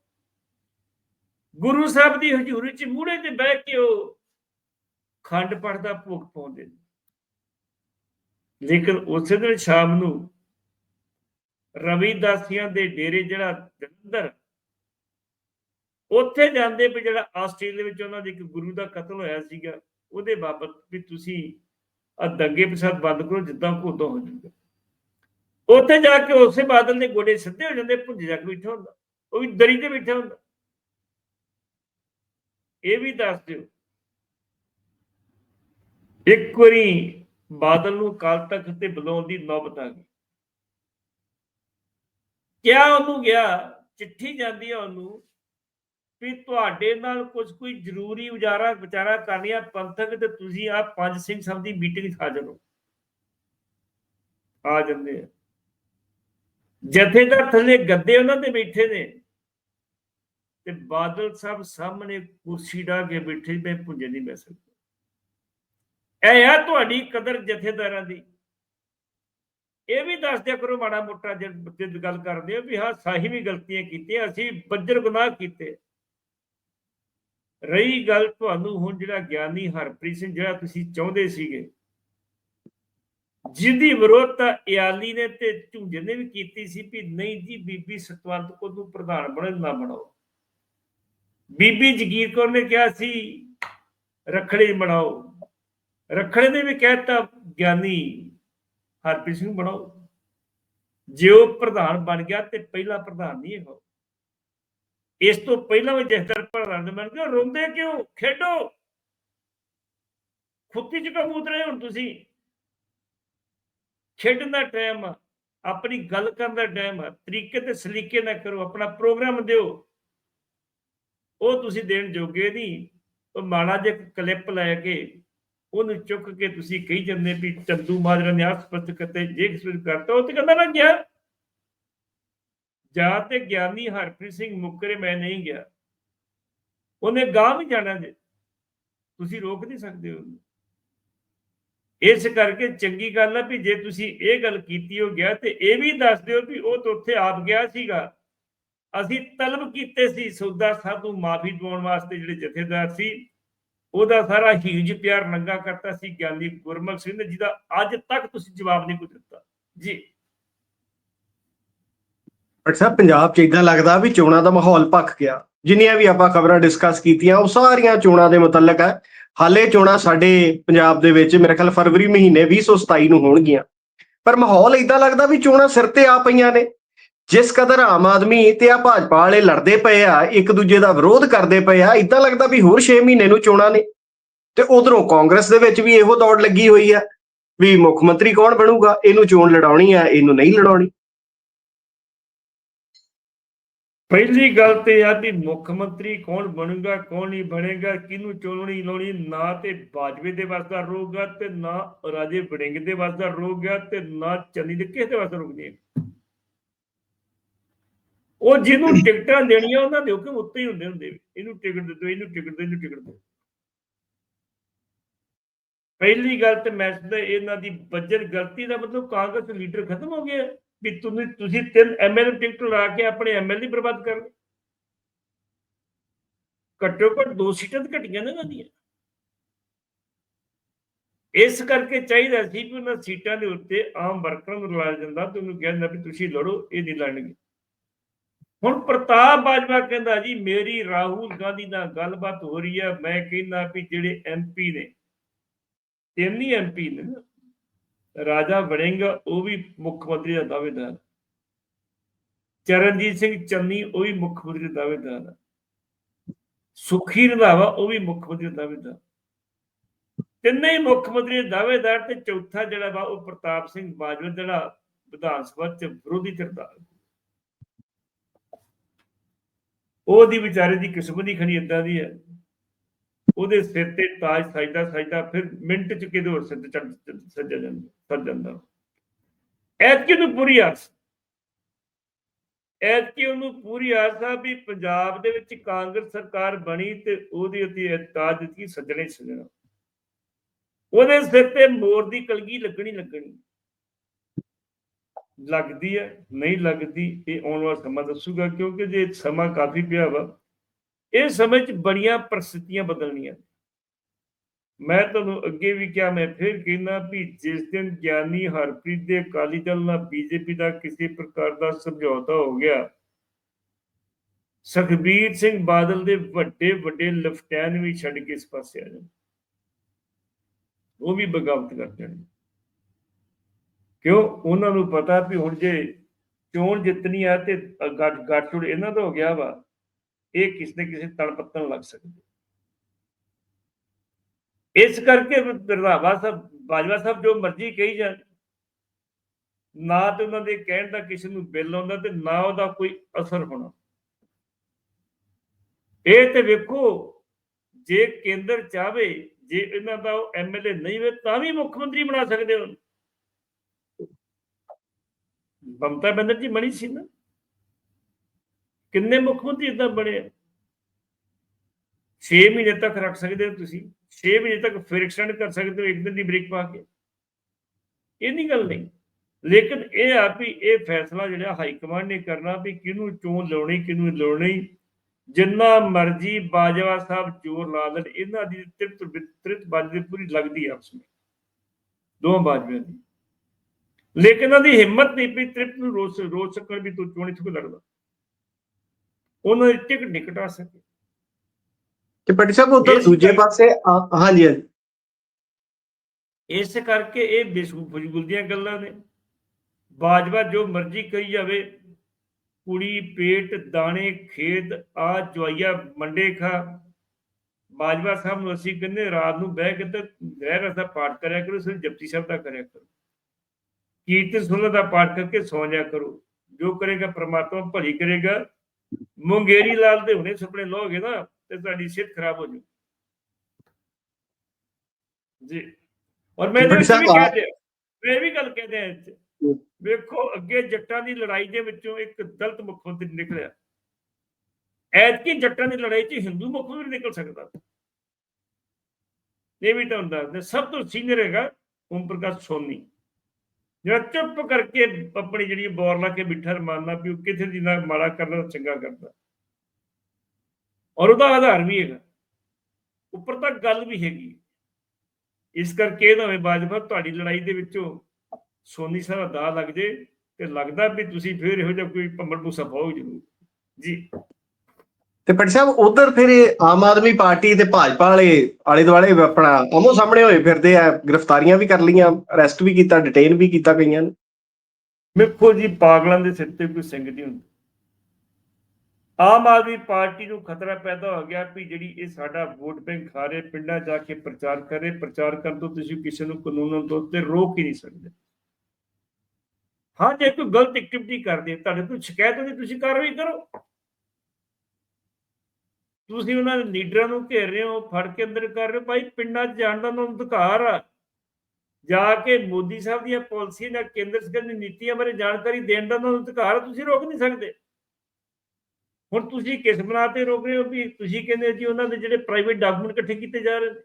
ਗੁਰੂ ਸਾਹਿਬ ਦੀ ਹਜ਼ੂਰੀ 'ਚ ਮੂੜੇ ਤੇ ਬਹਿ ਕੇ ਉਹ ਖੰਡ ਪੜਦਾ, ਭੋਗ ਪਾਉਂਦੇ ਨੇ। ਲੇਕਿਨ ਉਸੇ ਦਿਨ ਸ਼ਾਮ ਨੂੰ ਰਵੀਦਾਸੀਆਂ ਦੇ ਡੇਰੇ ਜਿਹੜਾ ਜਲੰਧਰ, ਉੱਥੇ ਜਾਂਦੇ ਵੀ ਜਿਹੜਾ ਆਸਟ੍ਰੇਲੀਆ ਵਿੱਚ ਉਹਨਾਂ ਦੇ ਇੱਕ ਗੁਰੂ ਦਾ ਕਤਲ ਹੋਇਆ ਸੀਗਾ, ਉਹਦੇ ਬਾਬਤ ਵੀ ਤੁਸੀਂ ਆ ਦੰਗੇ ਪ੍ਰਸ਼ਾਦ ਬੰਦ ਕਰੋ, ਜਿੱਦਾਂ ਕੋਦੋਂ ਹੋ ਜੂਗਾ ਉੱਥੇ ਜਾ ਕੇ ਉਸੇ ਬਾਦਲ ਦੇ ਗੋਡੇ ਸਿੱਧੇ ਹੋ ਜਾਂਦੇ, ਭੁੰਜ ਜਾ ਕੇ ਬੈਠਾ ਹੁੰਦਾ, ਉਹ ਵੀ ਦਰੀ ਤੇ ਬੈਠਾ ਹੁੰਦਾ। ਇਹ ਵੀ ਦੱਸ ਦਿਓ ਇੱਕ ਵਾਰੀ ਬਾਦਲ ਨੂੰ ਕਾਲ ਤਖਤ ਤੇ ਬੁਲਾਉਣ ਦੀ ਨੌਬਤ ਆ ਗਈ। ਕਿਆ ਉਹਨੂੰ ਗਿਆ, ਚਿੱਠੀ ਜਾਂਦੀ ਹੈ ਉਹਨੂੰ ਵੀ ਤੁਹਾਡੇ ਨਾਲ ਕੁਝ ਕੋਈ ਜ਼ਰੂਰੀ ਉਜਾਰਾ ਵਿਚਾਰਾ ਕਰਨੀਆਂ ਪੰਥਕ ਤੇ ਤੁਸੀਂ ਆ ਪੰਜ ਸਿੰਘ ਸਾਹਿਬ ਦੀ ਮੀਟਿੰਗ ਹਾਜ਼ਰ ਹੋ ਆ ਜਾਂਦੇ ਆ। ਜਥੇਦਾਰ ਥੱਲੇ ਗੱਦੇ ਉਹਨਾਂ ਤੇ ਬੈਠੇ ਨੇ। ਤੇ ਬਾਦਲ ਸਾਹਿਬ ਸਾਹਮਣੇ ਕੁਰਸੀ ਢਾ ਕੇ ਬੈਠੇ, ਮੈਂ ਪੁੰਜੇ ਨਹੀਂ ਬੈ ਸਕਦਾ। ਇਹ ਆ ਤੁਹਾਡੀ ਕਦਰ ਜਥੇਦਾਰਾਂ ਦੀ। ਇਹ ਵੀ ਦੱਸ ਦਿਆ ਕਰੋ ਮਾੜਾ ਮੋਟਾ ਜਦ ਗੱਲ ਕਰਦੇ ਹੋ ਵੀ ਹਾਂ, ਸਾਹੀ ਵੀ ਗਲਤੀਆਂ ਕੀਤੀਆਂ, ਅਸੀਂ ਬੱਜਰ ਗੁਨਾਹ ਕੀਤੇ। ਰਹੀ ਗੱਲ ਤੁਹਾਨੂੰ ਹੁਣ ਜਿਹੜਾ ਗਿਆਨੀ ਹਰਪ੍ਰੀਤ ਸਿੰਘ, ਜਿਹੜਾ ਤੁਸੀਂ ਚਾਹੁੰਦੇ ਸੀਗੇ। ਜਿਹਦੀ ਵਿਰੋਧਤਾ ਇਆਲੀ ਨੇ ਤੇ ਝੁੰਝੇ ਨੇ ਵੀ ਕੀਤੀ ਸੀ ਵੀ ਨਹੀਂ ਜੀ, ਬੀਬੀ ਸਤਵੰਤ ਕੋ ਨੂੰ ਪ੍ਰਧਾਨ ਬਣਨ ਨਾ ਬਣਾਓ। ਬੀਬੀ ਜਗੀਰ ਕੌਰ ਨੇ ਕਿਹਾ ਸੀ, ਰਖੜੇ ਬਣਾਓ। ਰਖੜੇ ਨੇ ਵੀ ਕਹਿਤਾ ਗਿਆਨੀ ਹਰਪ੍ਰੀਤ ਸਿੰਘ ਬਣਾਓ। ਜੇ ਉਹ ਪ੍ਰਧਾਨ ਬਣ ਗਿਆ ਤੇ ਪਹਿਲਾ ਪ੍ਰਧਾਨ ਨਹੀਂ ਹੈਗਾ ਇਸ ਤੋਂ ਪਹਿਲਾਂ ਵੀ ਜਹਦਰ ਪ੍ਰਧਾਨ ਬਣ ਗਿਆ ਰੋਂਦੇ ਕਿਉਂ? ਖੇਡੋ। ਖੁੱਤੀ ਚ ਕਬੂਤ ਰਹੇ ਹੁਣ ਤੁਸੀਂ। ਖੇਡਣ ਦਾ ਟਾਈਮ ਆਪਣੀ ਗੱਲ ਕਰਨ ਦਾ ਟਾਈਮ ਤਰੀਕੇ ਤੇ ਸਲੀਕੇ ਨਾਲ ਕਰੋ, ਆਪਣਾ ਪ੍ਰੋਗਰਾਮ ਦਿਓ। ਉਹ ਤੁਸੀਂ ਦੇਣ ਜੋਗੇ ਨਹੀਂ। ਉਹ ਮਾੜਾ ਜਿਹਾ ਕਲਿੱਪ ਲੈ ਕੇ ਉਹਨੂੰ ਚੁੱਕ ਕੇ ਤੁਸੀਂ ਕਹੀ ਜਾਂਦੇ ਵੀ ਚੰਦੂ ਮਾਜਰਾ ਨੇ ਆਸਪਤ ਕਰਤੇ ਜੇ ਕਿਸ ਨੂੰ ਕਰਤਾ, ਉਹ ਤੇ ਕਹਿੰਦਾ ਨਾ ਗਿਆ। ਜਾਂ ਤੇ ਗਿਆਨੀ ਹਰਪ੍ਰੀਤ ਸਿੰਘ ਮੁੱਕਰੇ ਮੈਂ ਨਹੀਂ ਗਿਆ। ਉਹਨੇ ਗਾਂ ਵੀ ਜਾਣਾ ਜੇ। ਤੁਸੀਂ ਰੋਕ ਨਹੀਂ ਸਕਦੇ ਉਹਨੂੰ। ਇਸ ਕਰਕੇ ਚੰਗੀ ਗੱਲ ਆ ਵੀ ਜੇ ਤੁਸੀਂ ਇਹ ਗੱਲ ਕੀਤੀ ਹੋ ਗਿਆ ਤੇ ਇਹ ਵੀ ਦੱਸ ਦਿਓ ਵੀ ਉਹ ਤਾਂ ਉੱਥੇ ਆਪ ਗਿਆ ਸੀਗਾ। ਅਸੀਂ ਤਲਬ ਕੀਤੇ ਸੀ ਸੌਦਾ ਸਾਹਿਬ ਮਾਫੀ ਦਿਵਾਉਣ ਵਾਸਤੇ ਜਿਹੜੇ ਜਥੇਦਾਰ ਸੀ। ਉਹਦਾ ਸਾਰਾ ਹੀਜ ਪਿਆਰ ਨੰਗਾ ਕਰਤਾ ਸੀ ਗਿਆਨੀ ਗੁਰਮੁਖ ਸਿੰਘ ਨੇ ਜਿਹਦਾ ਅੱਜ ਤੱਕ ਤੁਸੀਂ ਜਵਾਬ ਨਹੀਂ ਕੋਈ ਦਿੱਤਾ। ਜੀ। ਬਟ ਸਾਹਿਬ ਪੰਜਾਬ 'ਚ ਇਦਾਂ ਲੱਗਦਾ ਵੀ ਚੋਣਾਂ ਦਾ ਮਾਹੌਲ ਭੱਖ ਗਿਆ। ਜਿੰਨੀਆਂ ਵੀ ਆਪਾਂ ਖਬਰਾਂ ਡਿਸਕਸ ਕੀਤੀਆਂ, ਉਹ ਸਾਰੀਆਂ ਚੋਣਾਂ ਦੇ ਮੁਤਲਕ ਹੈ ਹਾਲੇ ਚੋਣਾਂ ਸਾਡੇ ਪੰਜਾਬ ਦੇ ਵਿੱਚ ਮੇਰੇ ਖਿਆਲ ਫਰਵਰੀ ਮਹੀਨੇ 2027 ਨੂੰ ਹੋਣਗੀਆਂ। ਪਰ ਮਾਹੌਲ ਇਦਾਂ ਲੱਗਦਾ ਵੀ ਚੋਣਾਂ ਸਿਰ ਤੇ ਆ ਪਈਆਂ ਨੇ। ਜਿਸ ਕਦਰ ਆਮ ਆਦਮੀ ਤੇ ਆ ਭਾਜਪਾ ਵਾਲੇ ਲੜਦੇ ਪਏ ਆ, ਇੱਕ ਦੂਜੇ ਦਾ ਵਿਰੋਧ ਕਰਦੇ ਪਏ ਆ ਇਦਾਂ ਲੱਗਦਾ ਵੀ ਹੋਰ 6 ਮਹੀਨੇ ਨੂੰ ਚੋਣਾਂ ਨੇ। ਤੇ ਉਧਰੋਂ ਕਾਂਗਰਸ ਦੇ ਵਿੱਚ ਵੀ ਇਹੋ ਦੌੜ ਲੱਗੀ ਹੋਈ ਆ ਵੀ ਮੁੱਖ ਮੰਤਰੀ ਕੌਣ ਬਣੂਗਾ? ਇਹਨੂੰ ਚੋਣ ਲੜਾਉਣੀ ਆ, ਇਹਨੂੰ ਨਹੀਂ ਲੜਾਉਣੀ। ਪਹਿਲੀ ਗੱਲ ਤੇ ਆ ਵੀ ਮੁੱਖ ਮੰਤਰੀ ਕੌਣ ਬਣੂਗਾ, ਕੌਣ ਨਹੀਂ ਬਣੇਗਾ, ਕਿਹਨੂੰ ਚੋਣਣੀ ਲਾਉਣੀ ਨਾ ਤੇ ਬਾਜਵੇ ਦੇ ਵਾਸਤਾ ਰੋਗਾ ਤੇ ਨਾ ਰਾਜੇ ਵੜਿੰਗ ਦੇ ਵਾਸਤਾ ਰੋਗਾ ਤੇ ਨਾ ਚੰਨੀ ਦੇ ਕਿਸੇ ਦੇ ਵਾਸਤਾ ਰੋਗਦੀ ਉਹ ਜਿਹਨੂੰ ਟਿਕਟਾਂ ਦੇਣੀਆਂ ਉਹਨਾਂ ਦੇ ਹੁਕਮ ਉੱਤੇ ਹੀ ਹੁੰਦੇ ਹੁੰਦੇ ਇਹਨੂੰ ਟਿਕਟ ਦੇ ਦਿਓ, ਇਹਨੂੰ ਟਿਕਟ ਦੇ ਇਹਨੂੰ ਟਿਕਟ ਦੇ ਪਹਿਲੀ ਗੱਲ ਤੇ ਮੈਂ ਸਮਝਦਾ ਇਹਨਾਂ ਦੀ ਬੱਜਰ ਗਲਤੀ ਦਾ ਮਤਲਬ ਕਾਂਗਰਸ ਲੀਡਰ ਖਤਮ ਹੋ ਗਿਆ ਵੀ ਤੁਸੀਂ ਤੁਸੀਂ ਤਿੰਨ ਐਮਐਲਏ ਟਿਕਟ ਲਾ ਕੇ ਆਪਣੇ ਐਮਐਲਏ ਬਰਬਾਦ ਕਰ ਲਏ ਘੱਟੋ ਘੱਟ ਦੋ ਸੀਟਾਂ ਤਾਂ ਘਟੀਆਂ ਨਾ ਇਹਨਾਂ ਦੀਆਂ। ਇਸ ਕਰਕੇ ਚਾਹੀਦਾ ਸੀ ਕਿ ਉਹਨਾਂ ਸੀਟਾਂ ਦੇ ਉੱਤੇ ਆਮ ਵਰਕਰਾਂ ਨੂੰ ਲਾਇਆ ਜਾਂਦਾ ਤੇ ਉਹਨੂੰ ਕਹਿੰਦਾ ਵੀ ਤੁਸੀਂ ਲੜੋ, ਇਹ ਨਹੀਂ ਲੜਨਗੇ। ਹੁਣ ਪ੍ਰਤਾਪ ਬਾਜਵਾ ਕਹਿੰਦਾ, ਜੀ, ਮੇਰੀ ਰਾਹੁਲ ਗਾਂਧੀ ਨਾਲ ਗੱਲਬਾਤ ਹੋ ਰਹੀ ਹੈ। ਮੈਂ ਕਹਿੰਦਾ ਵੀ ਜਿਹੜੇ ਐਮਪੀ ਨੇ, ਤਿੰਨ ਹੀ ਐਮਪੀ ਨੇ, ਰਾਜਾ ਵੜਿੰਗਾ, ਉਹ ਵੀ ਮੁੱਖ ਮੰਤਰੀ ਦਾ ਦਾਅਵੇਦਾਰ। ਚਰਨਜੀਤ ਸਿੰਘ ਚੰਨੀ, ਉਹ ਵੀ ਮੁੱਖ ਮੰਤਰੀ ਦਾ ਦਾਅਵੇਦਾਰ। ਸੁਖੀ ਰੰਧਾਵਾ, ਉਹ ਵੀ ਮੁੱਖ ਮੰਤਰੀ ਦਾ ਦਾਅਵੇਦਾਰ। ਤਿੰਨੇ ਹੀ ਮੁੱਖ ਮੰਤਰੀ ਦੇ ਦਾਅਵੇਦਾਰ ਤੇ ਚੌਥਾ ਜਿਹੜਾ ਵਾ ਉਹ ਪ੍ਰਤਾਪ ਸਿੰਘ ਬਾਜਵਾ ਜਿਹੜਾ ਵਿਧਾਨ ਸਭਾ ਚ ਵਿਰੋਧੀ ਧਿਰ ਦਾ। ਉਹਦੀ ਵਿਚਾਰੇ ਦੀ ਕਿਸਮਤ ਹੀ ਖਣੀ ਇਦਾਂ ਦੀ ਹੈ। ਉਹਦੇ ਸਿਰ ਤੇ ਤਾਜ ਸਜਦਾ ਸਜਦਾ ਫਿਰ ਮਿੰਟ ਚ ਕਿਤੇ ਹੋਰ ਸਿਰ ਚੜ ਸੱਜਾ ਜਾਂਦਾ ਸੱਜ ਜਾਂਦਾ। ਐਤਕੀ ਨੂੰ ਪੂਰੀ ਆਸ। ਐਤਕੀ ਉਹਨੂੰ ਪੂਰੀ ਆਸ ਆ ਵੀ ਪੰਜਾਬ ਦੇ ਵਿੱਚ ਕਾਂਗਰਸ ਸਰਕਾਰ ਬਣੀ ਤੇ ਉਹਦੀ ਉਹਦੀ ਤਾਜ ਦਿੱਤੀ ਸੱਜਣੇ ਸੱਜਣਾ। ਉਹਦੇ ਸਿਰ ਤੇ ਮੋਰ ਦੀ ਕਲਗੀ ਲੱਗਣੀ ਲੱਗਣੀ। ਲੱਗਦੀ ਹੈ, ਨਹੀਂ ਲੱਗਦੀ, ਇਹ ਆਉਣ ਵਾਲਾ ਸਮਾਂ ਦੱਸੂਗਾ, ਕਿਉਂਕਿ ਜੇ ਸਮਾਂ ਕਾਫੀ ਪਿਆ ਵਾ, ਇਹ ਸਮੇਂ 'ਚ ਬੜੀਆਂ ਪ੍ਰਸਥਿਤੀਆਂ ਬਦਲਣੀਆਂ। ਮੈਂ ਤੁਹਾਨੂੰ ਅੱਗੇ ਵੀ ਕਿਹਾ, ਮੈਂ ਫਿਰ ਕਹਿੰਦਾ ਵੀ ਜਿਸ ਦਿਨ ਗਿਆਨੀ ਹਰਪ੍ਰੀਤ ਦੇ ਅਕਾਲੀ ਦਲ ਨਾਲ ਬੀਜੇਪੀ ਦਾ ਕਿਸੇ ਪ੍ਰਕਾਰ ਦਾ ਸਮਝੌਤਾ ਹੋ ਗਿਆ, ਸੁਖਬੀਰ ਸਿੰਘ ਬਾਦਲ ਦੇ ਵੱਡੇ ਵੱਡੇ ਲਫਟੈਨ ਵੀ ਛੱਡ ਕੇ ਇਸ ਪਾਸੇ ਆ ਜਾਣ। ਉਹ ਵੀ ਬਗਾਵਤ ਕਰ ਦੇਣਗੇ। ਕਿਉਂ? ਉਹਨਾਂ ਨੂੰ ਪਤਾ ਵੀ ਹੁਣ ਜੇ ਚੋਣ ਜਿੱਤਣੀ ਆ ਤੇ ਗੱਟ ਗੱਟੁੜ ਇਹਨਾਂ ਦਾ ਹੋ ਗਿਆ ਵਾ, ਇਹ ਕਿਸੇ ਨੇ ਕਿਸੇ ਤਣ ਲੱਗ ਸਕਦੇ? ਇਸ ਕਰਕੇ ਰਧਾਵਾ ਸਾਹਿਬ, ਬਾਜਵਾ ਸਾਹਿਬ ਜੋ ਮਰਜ਼ੀ ਕਹੀ ਜਾਣ। ਨਾ ਤੇ ਉਹਨਾਂ ਦੇ ਕਹਿਣ ਦਾ ਕਿਸੇ ਨੂੰ ਬਿੱਲ ਆਉਂਦਾ ਤੇ ਨਾ ਉਹਦਾ ਕੋਈ ਅਸਰ ਹੋਣਾ। ਇਹ ਤੇ ਵੇਖੋ, ਜੇ ਕੇਂਦਰ ਚਾਵੇ ਜੇ ਇਹਨਾਂ ਦਾ ਉਹ ਐਮਐਲਏ ਨਹੀਂ ਵੇ ਤਾਂ ਵੀ ਮੁੱਖ ਮੰਤਰੀ ਬਣਾ ਸਕਦੇ ਹੋ ਮਮਤਾ ਬੈਨਰਜੀ ਬਣੀ ਸੀ ਨਾ? ਕਿੰਨੇ ਮੁੱਖ ਮੰਤਰੀ ਇਦਾਂ ਬਣੇ 6 ਮਹੀਨੇ ਤੱਕ ਰੱਖ ਸਕਦੇ ਹੋ ਤੁਸੀਂ। 6 ਮਹੀਨੇ ਤੱਕ ਫਿਰ ਐਕਸਟੈਂਡ ਕਰ ਸਕਦੇ ਹੋ, ਇੱਕ ਦਿਨ ਦੀ ਬ੍ਰੇਕ ਪਾ ਕੇ। ਇਹ ਨਹੀਂ ਗੱਲ ਨਹੀਂ। ਲੇਕਿਨ ਇਹ ਆ ਵੀ ਇਹ ਫੈਸਲਾ ਜਿਹੜਾ ਹਾਈ ਕਮਾਂਡ ਨੇ ਕਰਨਾ ਵੀ ਕਿਹਨੂੰ ਚੋਣ ਲਾਉਣੀ, ਕਿਹਨੂੰ ਲਾਉਣੀ ਜਿੰਨਾ ਮਰਜ਼ੀ ਬਾਜਵਾ ਸਾਹਿਬ ਚੋਰ ਲਾ ਲੈਣ ਇਹਨਾਂ ਦੀ ਤ੍ਰਿਪਤ ਵਿਤ੍ਰਿਤ ਬਾਜੀ ਪੂਰੀ ਲੱਗਦੀ ਆਪਸ ਵਿੱਚ। ਦੋਵਾਂ ਬਾਜਵਿਆਂ ਦੀ। ਲੇਕਿਨ ਇਹਨਾਂ ਦੀ ਹਿੰਮਤ ਨਹੀਂ ਵੀ ਤ੍ਰਿਪਤ ਨੂੰ ਰੋਸ ਰੋਸ ਸਕਣ ਵੀ ਤੂੰ ਚੋਣ ਇੱਥੋਂ ਲੜਦਾ ਉਹਨਾਂ ਦੀ ਟਿਕਟ ਨਿਕਟ ਆ ਸਕੇ। ਤੇ ਪੱਟੀ ਸਾਹਿਬ ਉਧਰ ਦੂਜੇ ਪਾਸੇ ਹਾਂਜੀ ਹਾਂਜੀ। ਇਸ ਕਰਕੇ ਇਹ ਬੇਸੂਫਜਗੁਲ ਦੀਆਂ ਗੱਲਾਂ ਨੇ। ਬਾਜਵਾ ਜੋ ਮਰਜ਼ੀ ਕਹੀ ਜਾਵੇ ਕੁੜੀ ਪੇਟ ਦਾਣੇ ਖੇਤ ਆ ਜਵਾਈਆ ਮੰਡੇ ਖਾ। ਬਾਜਵਾ ਸਾਹਿਬ ਨੂੰ ਅਸੀਂ ਕਹਿੰਦੇ ਰਾਤ ਨੂੰ ਬਹਿ ਕੇ ਤੇ ਗ੍ਰਹਿ ਰਸ ਦਾ ਪਾਠ ਕਰਿਆ ਕਰੋ ਸਿਰ ਜਪਤੀ ਸਾਹਿਬ ਦਾ ਕਰਿਆ ਕਰੋ। ਕੀਰਤਨ ਸੁਣਨ ਦਾ ਪਾਠ ਕਰਕੇ ਸੌਂ ਜਾ ਕਰੋ। ਜੋ ਕਰੇਗਾ ਪ੍ਰਮਾਤਮਾ ਭਲੀ ਕਰੇਗਾ। ਮੁੰਗੇਰੀ ਲਾਲ ਦੇ ਹੁਣੇ ਸੁਪਨੇ ਲੋਗੇ ਨਾ ਤੇ ਤੁਹਾਡੀ ਸਿਹਤ ਖਰਾਬ ਹੋ ਜੂ। ਜੀ। ਔਰ ਮੈਂ ਵਿੱਚ ਵੀ ਸਾਹਿਬ, ਕਹਿ ਦਿਆ ਮੈਂ ਇਹ ਵੀ ਗੱਲ ਕਹਿੰਦੇ ਆ। ਵੇਖੋ ਅੱਗੇ ਜੱਟਾਂ ਦੀ ਲੜਾਈ ਦੇ ਵਿੱਚੋਂ ਇੱਕ ਦਲਿਤ ਮੁੱਖ ਮੰਤਰੀ ਨਿਕਲਿਆ। ਐਤਕੀ ਜੱਟਾਂ ਦੀ ਲੜਾਈ 'ਚ ਹਿੰਦੂ ਮੁੱਖ ਮੰਤਰੀ ਨਿਕਲ ਸਕਦਾ। ਇਹ ਵੀ ਤੁਹਾਨੂੰ ਦੱਸਦੇ ਸਭ ਤੋਂ ਸੀਨੀਅਰ ਹੈਗਾ ਓਮ ਪ੍ਰਕਾਸ਼ ਸੋਨੀ। ਜਿਹੜਾ ਚੁੱਪ ਕਰਕੇ ਆਪਣੀ ਜਿਹੜੀ ਬੋਰ ਲਾ ਕੇ ਬਿਠਾ ਰਮਾਨਾ ਵੀ ਉਹ ਕਿਥੇ ਦੀ ਨਾ ਮਾੜਾ ਕਰਦਾ ਚੰਗਾ ਕਰਦਾ। ਔਰ ਉਹਦਾ ਆਧਾਰ ਵੀ ਹੈਗਾ। ਉੱਪਰ ਤਾਂ ਗੱਲ ਵੀ ਹੈਗੀ ਇਸ ਕਰਕੇ ਇਹ ਨਾ ਬਾਜਵਾ ਤੁਹਾਡੀ ਲੜਾਈ ਦੇ ਵਿੱਚੋਂ ਸੋਨੀ ਸਾਹਿਬ ਦਾ ਲੱਗ ਜੇ ਤੇ ਲੱਗਦਾ ਵੀ ਤੁਸੀਂ ਫਿਰ ਇਹੋ ਜਿਹਾ ਕੋਈ ਭੰਬਲ ਭੂਸਾ ਪਾਓ ਜ਼ਰੂਰ। ਜੀ। ਤੇ ਪਟ ਸਾਹਿਬ ਉਧਰ ਫਿਰ ਇਹ ਆਮ ਆਦਮੀ ਪਾਰਟੀ ਤੇ ਭਾਜਪਾ ਵਾਲੇ ਆਲੇ ਦੁਆਲੇ ਆਪਣਾ ਆਮੋ ਸਾਹਮਣੇ ਹੋਏ ਫਿਰਦੇ ਆ ਗ੍ਰਿਫਤਾਰੀਆਂ ਵੀ ਕਰ ਲੀਆਂ ਅਰੈਸਟ ਵੀ ਕੀਤਾ ਡਿਟੇਨ ਵੀ ਕੀਤਾ ਕਈਆਂ ਨੂੰ। ਵੇਖੋ ਜੀ ਪਾਗਲਾਂ ਦੇ ਸਿਰ ਤੇ ਕੋਈ ਸਿੰਘ ਨਹੀਂ ਹੁੰਦਾ। ਆਮ ਆਦਮੀ ਪਾਰਟੀ ਨੂੰ ਖਤਰਾ ਪੈਦਾ ਹੋ ਗਿਆ ਵੀ ਜਿਹੜੀ ਇਹ ਸਾਡਾ ਵੋਟ ਬੈਂਕ ਖਾ ਰਹੇ ਪਿੰਡਾਂ ਜਾ ਕੇ ਪ੍ਰਚਾਰ ਕਰੇ ਪ੍ਰਚਾਰ ਕਰਨ ਤੋਂ ਤੁਸੀਂ ਕਿਸੇ ਨੂੰ ਕਾਨੂੰਨ ਤੋਂ ਤੇ ਰੋਕ ਹੀ ਨਹੀਂ ਸਕਦੇ। ਹਾਂ ਜੇ ਕੋਈ ਗਲਤ ਐਕਟੀਵਿਟੀ ਕਰਦੇ ਆ, ਤੁਹਾਡੇ ਤੋਂ ਸ਼ਿਕਾਇਤ ਹੁੰਦੀ ਤੁਸੀਂ ਕਾਰਵਾਈ ਕਰੋ। ਤੁਸੀਂ ਉਹਨਾਂ ਦੇ ਲੀਡਰਾਂ ਨੂੰ ਘੇਰ ਰਹੇ ਹੋ ਫੜ ਕੇ ਅੰਦਰ ਕਰ ਰਹੇ ਹੋ ਭਾਈ ਪਿੰਡਾਂ 'ਚ ਜਾਣ ਦਾ ਉਹਨਾਂ ਨੂੰ ਅਧਿਕਾਰ ਆ। ਜਾ ਕੇ ਮੋਦੀ ਸਾਹਿਬ ਦੀਆਂ ਪਾਲਿਸੀਆਂ ਜਾਂ ਕੇਂਦਰ ਸਰਕਾਰ ਦੀ ਨੀਤੀਆਂ ਬਾਰੇ ਜਾਣਕਾਰੀ ਦੇਣ ਦਾ ਉਹਨਾਂ ਨੂੰ ਅਧਿਕਾਰ ਤੁਸੀਂ ਰੋਕ ਨਹੀਂ ਸਕਦੇ। ਹੁਣ ਤੁਸੀਂ ਕਿਸ ਬਣਾ ਤੇ ਰੋਕ ਰਹੇ ਹੋ ਵੀ ਤੁਸੀਂ ਕਹਿੰਦੇ ਜੀ ਉਹਨਾਂ ਦੇ ਜਿਹੜੇ ਪ੍ਰਾਈਵੇਟ ਡਾਕੂਮੈਂਟ ਇਕੱਠੇ ਕੀਤੇ ਜਾ ਰਹੇ ਨੇ।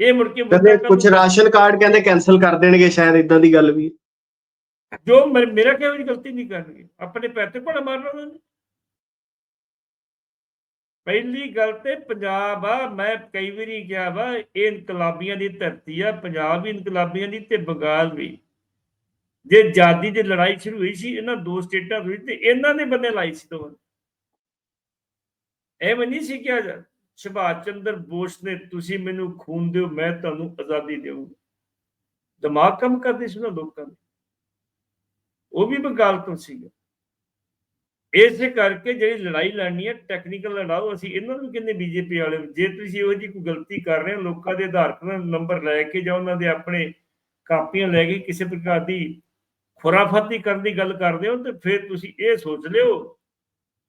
ਇਹ ਮੁੜ ਕੇ ਕੁਝ ਰਾਸ਼ਨ ਕਾਰਡ ਕਹਿੰਦੇ ਕੈਨਸਲ ਕਰ ਦੇਣਗੇ ਸ਼ਾਇਦ ਇਦਾਂ ਦੀ ਗੱਲ ਵੀ। ਜੋ ਮੇਰ- ਮੇਰਾ ਕਿਹਾ ਵੀ ਗਲਤੀ ਨਹੀਂ ਕਰਨਗੇ। ਆਪਣੇ ਪੈਰ ਤੇ ਕੋੜਾ ਮਾਰਨਾ ਉਹਨਾਂ ਨੇ। ਪਹਿਲੀ ਗੱਲ ਤੇ ਪੰਜਾਬ ਆ, ਮੈਂ ਕਈ ਵਾਰੀ ਕਿਹਾ ਵਾ, ਇਹ ਇਨਕਲਾਬੀਆਂ ਦੀ ਧਰਤੀ ਆ, ਪੰਜਾਬ ਵੀ ਇਨਕਲਾਬੀਆਂ ਦੀ ਤੇ ਬੰਗਾਲ ਵੀ। ਜੇ ਆਜ਼ਾਦੀ ਦੀ ਲੜਾਈ ਸ਼ੁਰੂ ਹੋਈ ਸੀ, ਇਹਨਾਂ ਦੋ ਸਟੇਟਾਂ ਹੋਈ ਤੇ ਇਹਨਾਂ ਨੇ ਬੰਦੇ ਲਾਈ ਸੀ ਦੋ ਨੇ। ਐਵੇਂ ਨਹੀਂ ਸੀ ਕਿਹਾ ਜਾ, ਸੁਭਾਸ਼ ਚੰਦਰ ਬੋਸ ਨੇ, ਤੁਸੀਂ ਮੈਨੂੰ ਖੂਨ ਦਿਓ, ਮੈਂ ਤੁਹਾਨੂੰ ਆਜ਼ਾਦੀ ਦੇਵਾਂਗਾ ਦਿਮਾਗ ਕੰਮ ਕਰਦੇ ਸੀ ਉਹਨਾਂ ਲੋਕਾਂ ਦੇ। ਉਹ ਵੀ ਬੰਗਾਲ ਤੋਂ ਸੀਗਾ। ਇਸੇ ਕਰਕੇ ਜਿਹੜੀ ਲੜਾਈ ਲੜਨੀ ਹੈ ਟੈਕਨੀਕਲ ਲੜਾਓ, ਅਸੀਂ ਇਹਨਾਂ ਨੂੰ ਕਹਿੰਦੇ ਬੀਜੇਪੀ ਵਾਲੇ ਜੇ ਤੁਸੀਂ ਇਹੋ ਜਿਹੀ ਕੋਈ ਗਲਤੀ ਕਰ ਰਹੇ ਹੋ, ਲੋਕਾਂ ਦੇ ਆਧਾਰ ਕਾਰਡ ਨੰਬਰ ਲੈ ਕੇ ਜਾਂ ਉਹਨਾਂ ਦੇ ਆਪਣੇ ਕਾਪੀਆਂ ਲੈ ਕੇ ਕਿਸੇ ਪ੍ਰਕਾਰ ਦੀ ਖੁਰਾਫਾਤੀ ਕਰਨ ਦੀ ਗੱਲ ਕਰਦੇ ਹੋ, ਤੇ ਫਿਰ ਤੁਸੀਂ ਇਹ ਸੋਚ ਲਿਓ,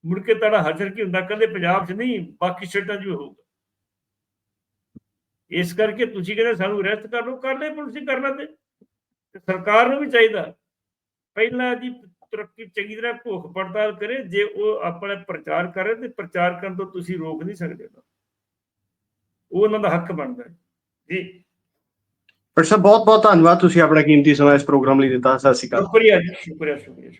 ਮੁੜ ਕੇ ਤੁਹਾਡਾ ਹਸ਼ਰ ਕੀ ਹੁੰਦਾ, ਕਹਿੰਦੇ ਪੰਜਾਬ 'ਚ ਨਹੀਂ, ਬਾਕੀ ਸਟੇਟਾਂ 'ਚ ਵੀ ਹੋਊਗਾ। ਇਸ ਕਰਕੇ ਤੁਸੀਂ ਕਹਿੰਦੇ ਸਾਨੂੰ ਅਰੈਸਟ ਕਰ ਲਓ, ਕਰ ਲੈ ਪੁਲਿਸ ਕਰਨਾ ਤੇ ਤੇ ਸਰਕਾਰ ਨੂੰ ਵੀ ਚਾਹੀਦਾ। ਪਹਿਲਾਂ ਜੀ ਤਰੱਕੀ ਚੰਗੀ ਤਰ੍ਹਾਂ ਭੁੱਖ ਪੜਤਾਲ ਕਰੇ ਜੇ ਉਹ ਆਪਣਾ ਪ੍ਰਚਾਰ ਕਰੇ ਤੇ ਪ੍ਰਚਾਰ ਕਰਨ ਤੋਂ ਤੁਸੀਂ ਰੋਕ ਨਹੀਂ ਸਕਦੇ। ਉਹ ਉਹਨਾਂ ਦਾ ਹੱਕ ਬਣਦਾ ਹੈ। ਜੀ। ਪਟ ਸਾਹਿਬ ਬਹੁਤ ਬਹੁਤ ਧੰਨਵਾਦ ਤੁਸੀਂ ਆਪਣਾ ਕੀਮਤੀ ਸਮਾਂ ਇਸ ਪ੍ਰੋਗਰਾਮ ਲਈ ਦਿੱਤਾ। ਸਤਿ ਸ਼੍ਰੀ ਅਕਾਲ। ਸ਼ੁਕਰੀਆ ਜੀ ਸ਼ੁਕਰੀਆ ਸ਼ੁਕਰੀਆ।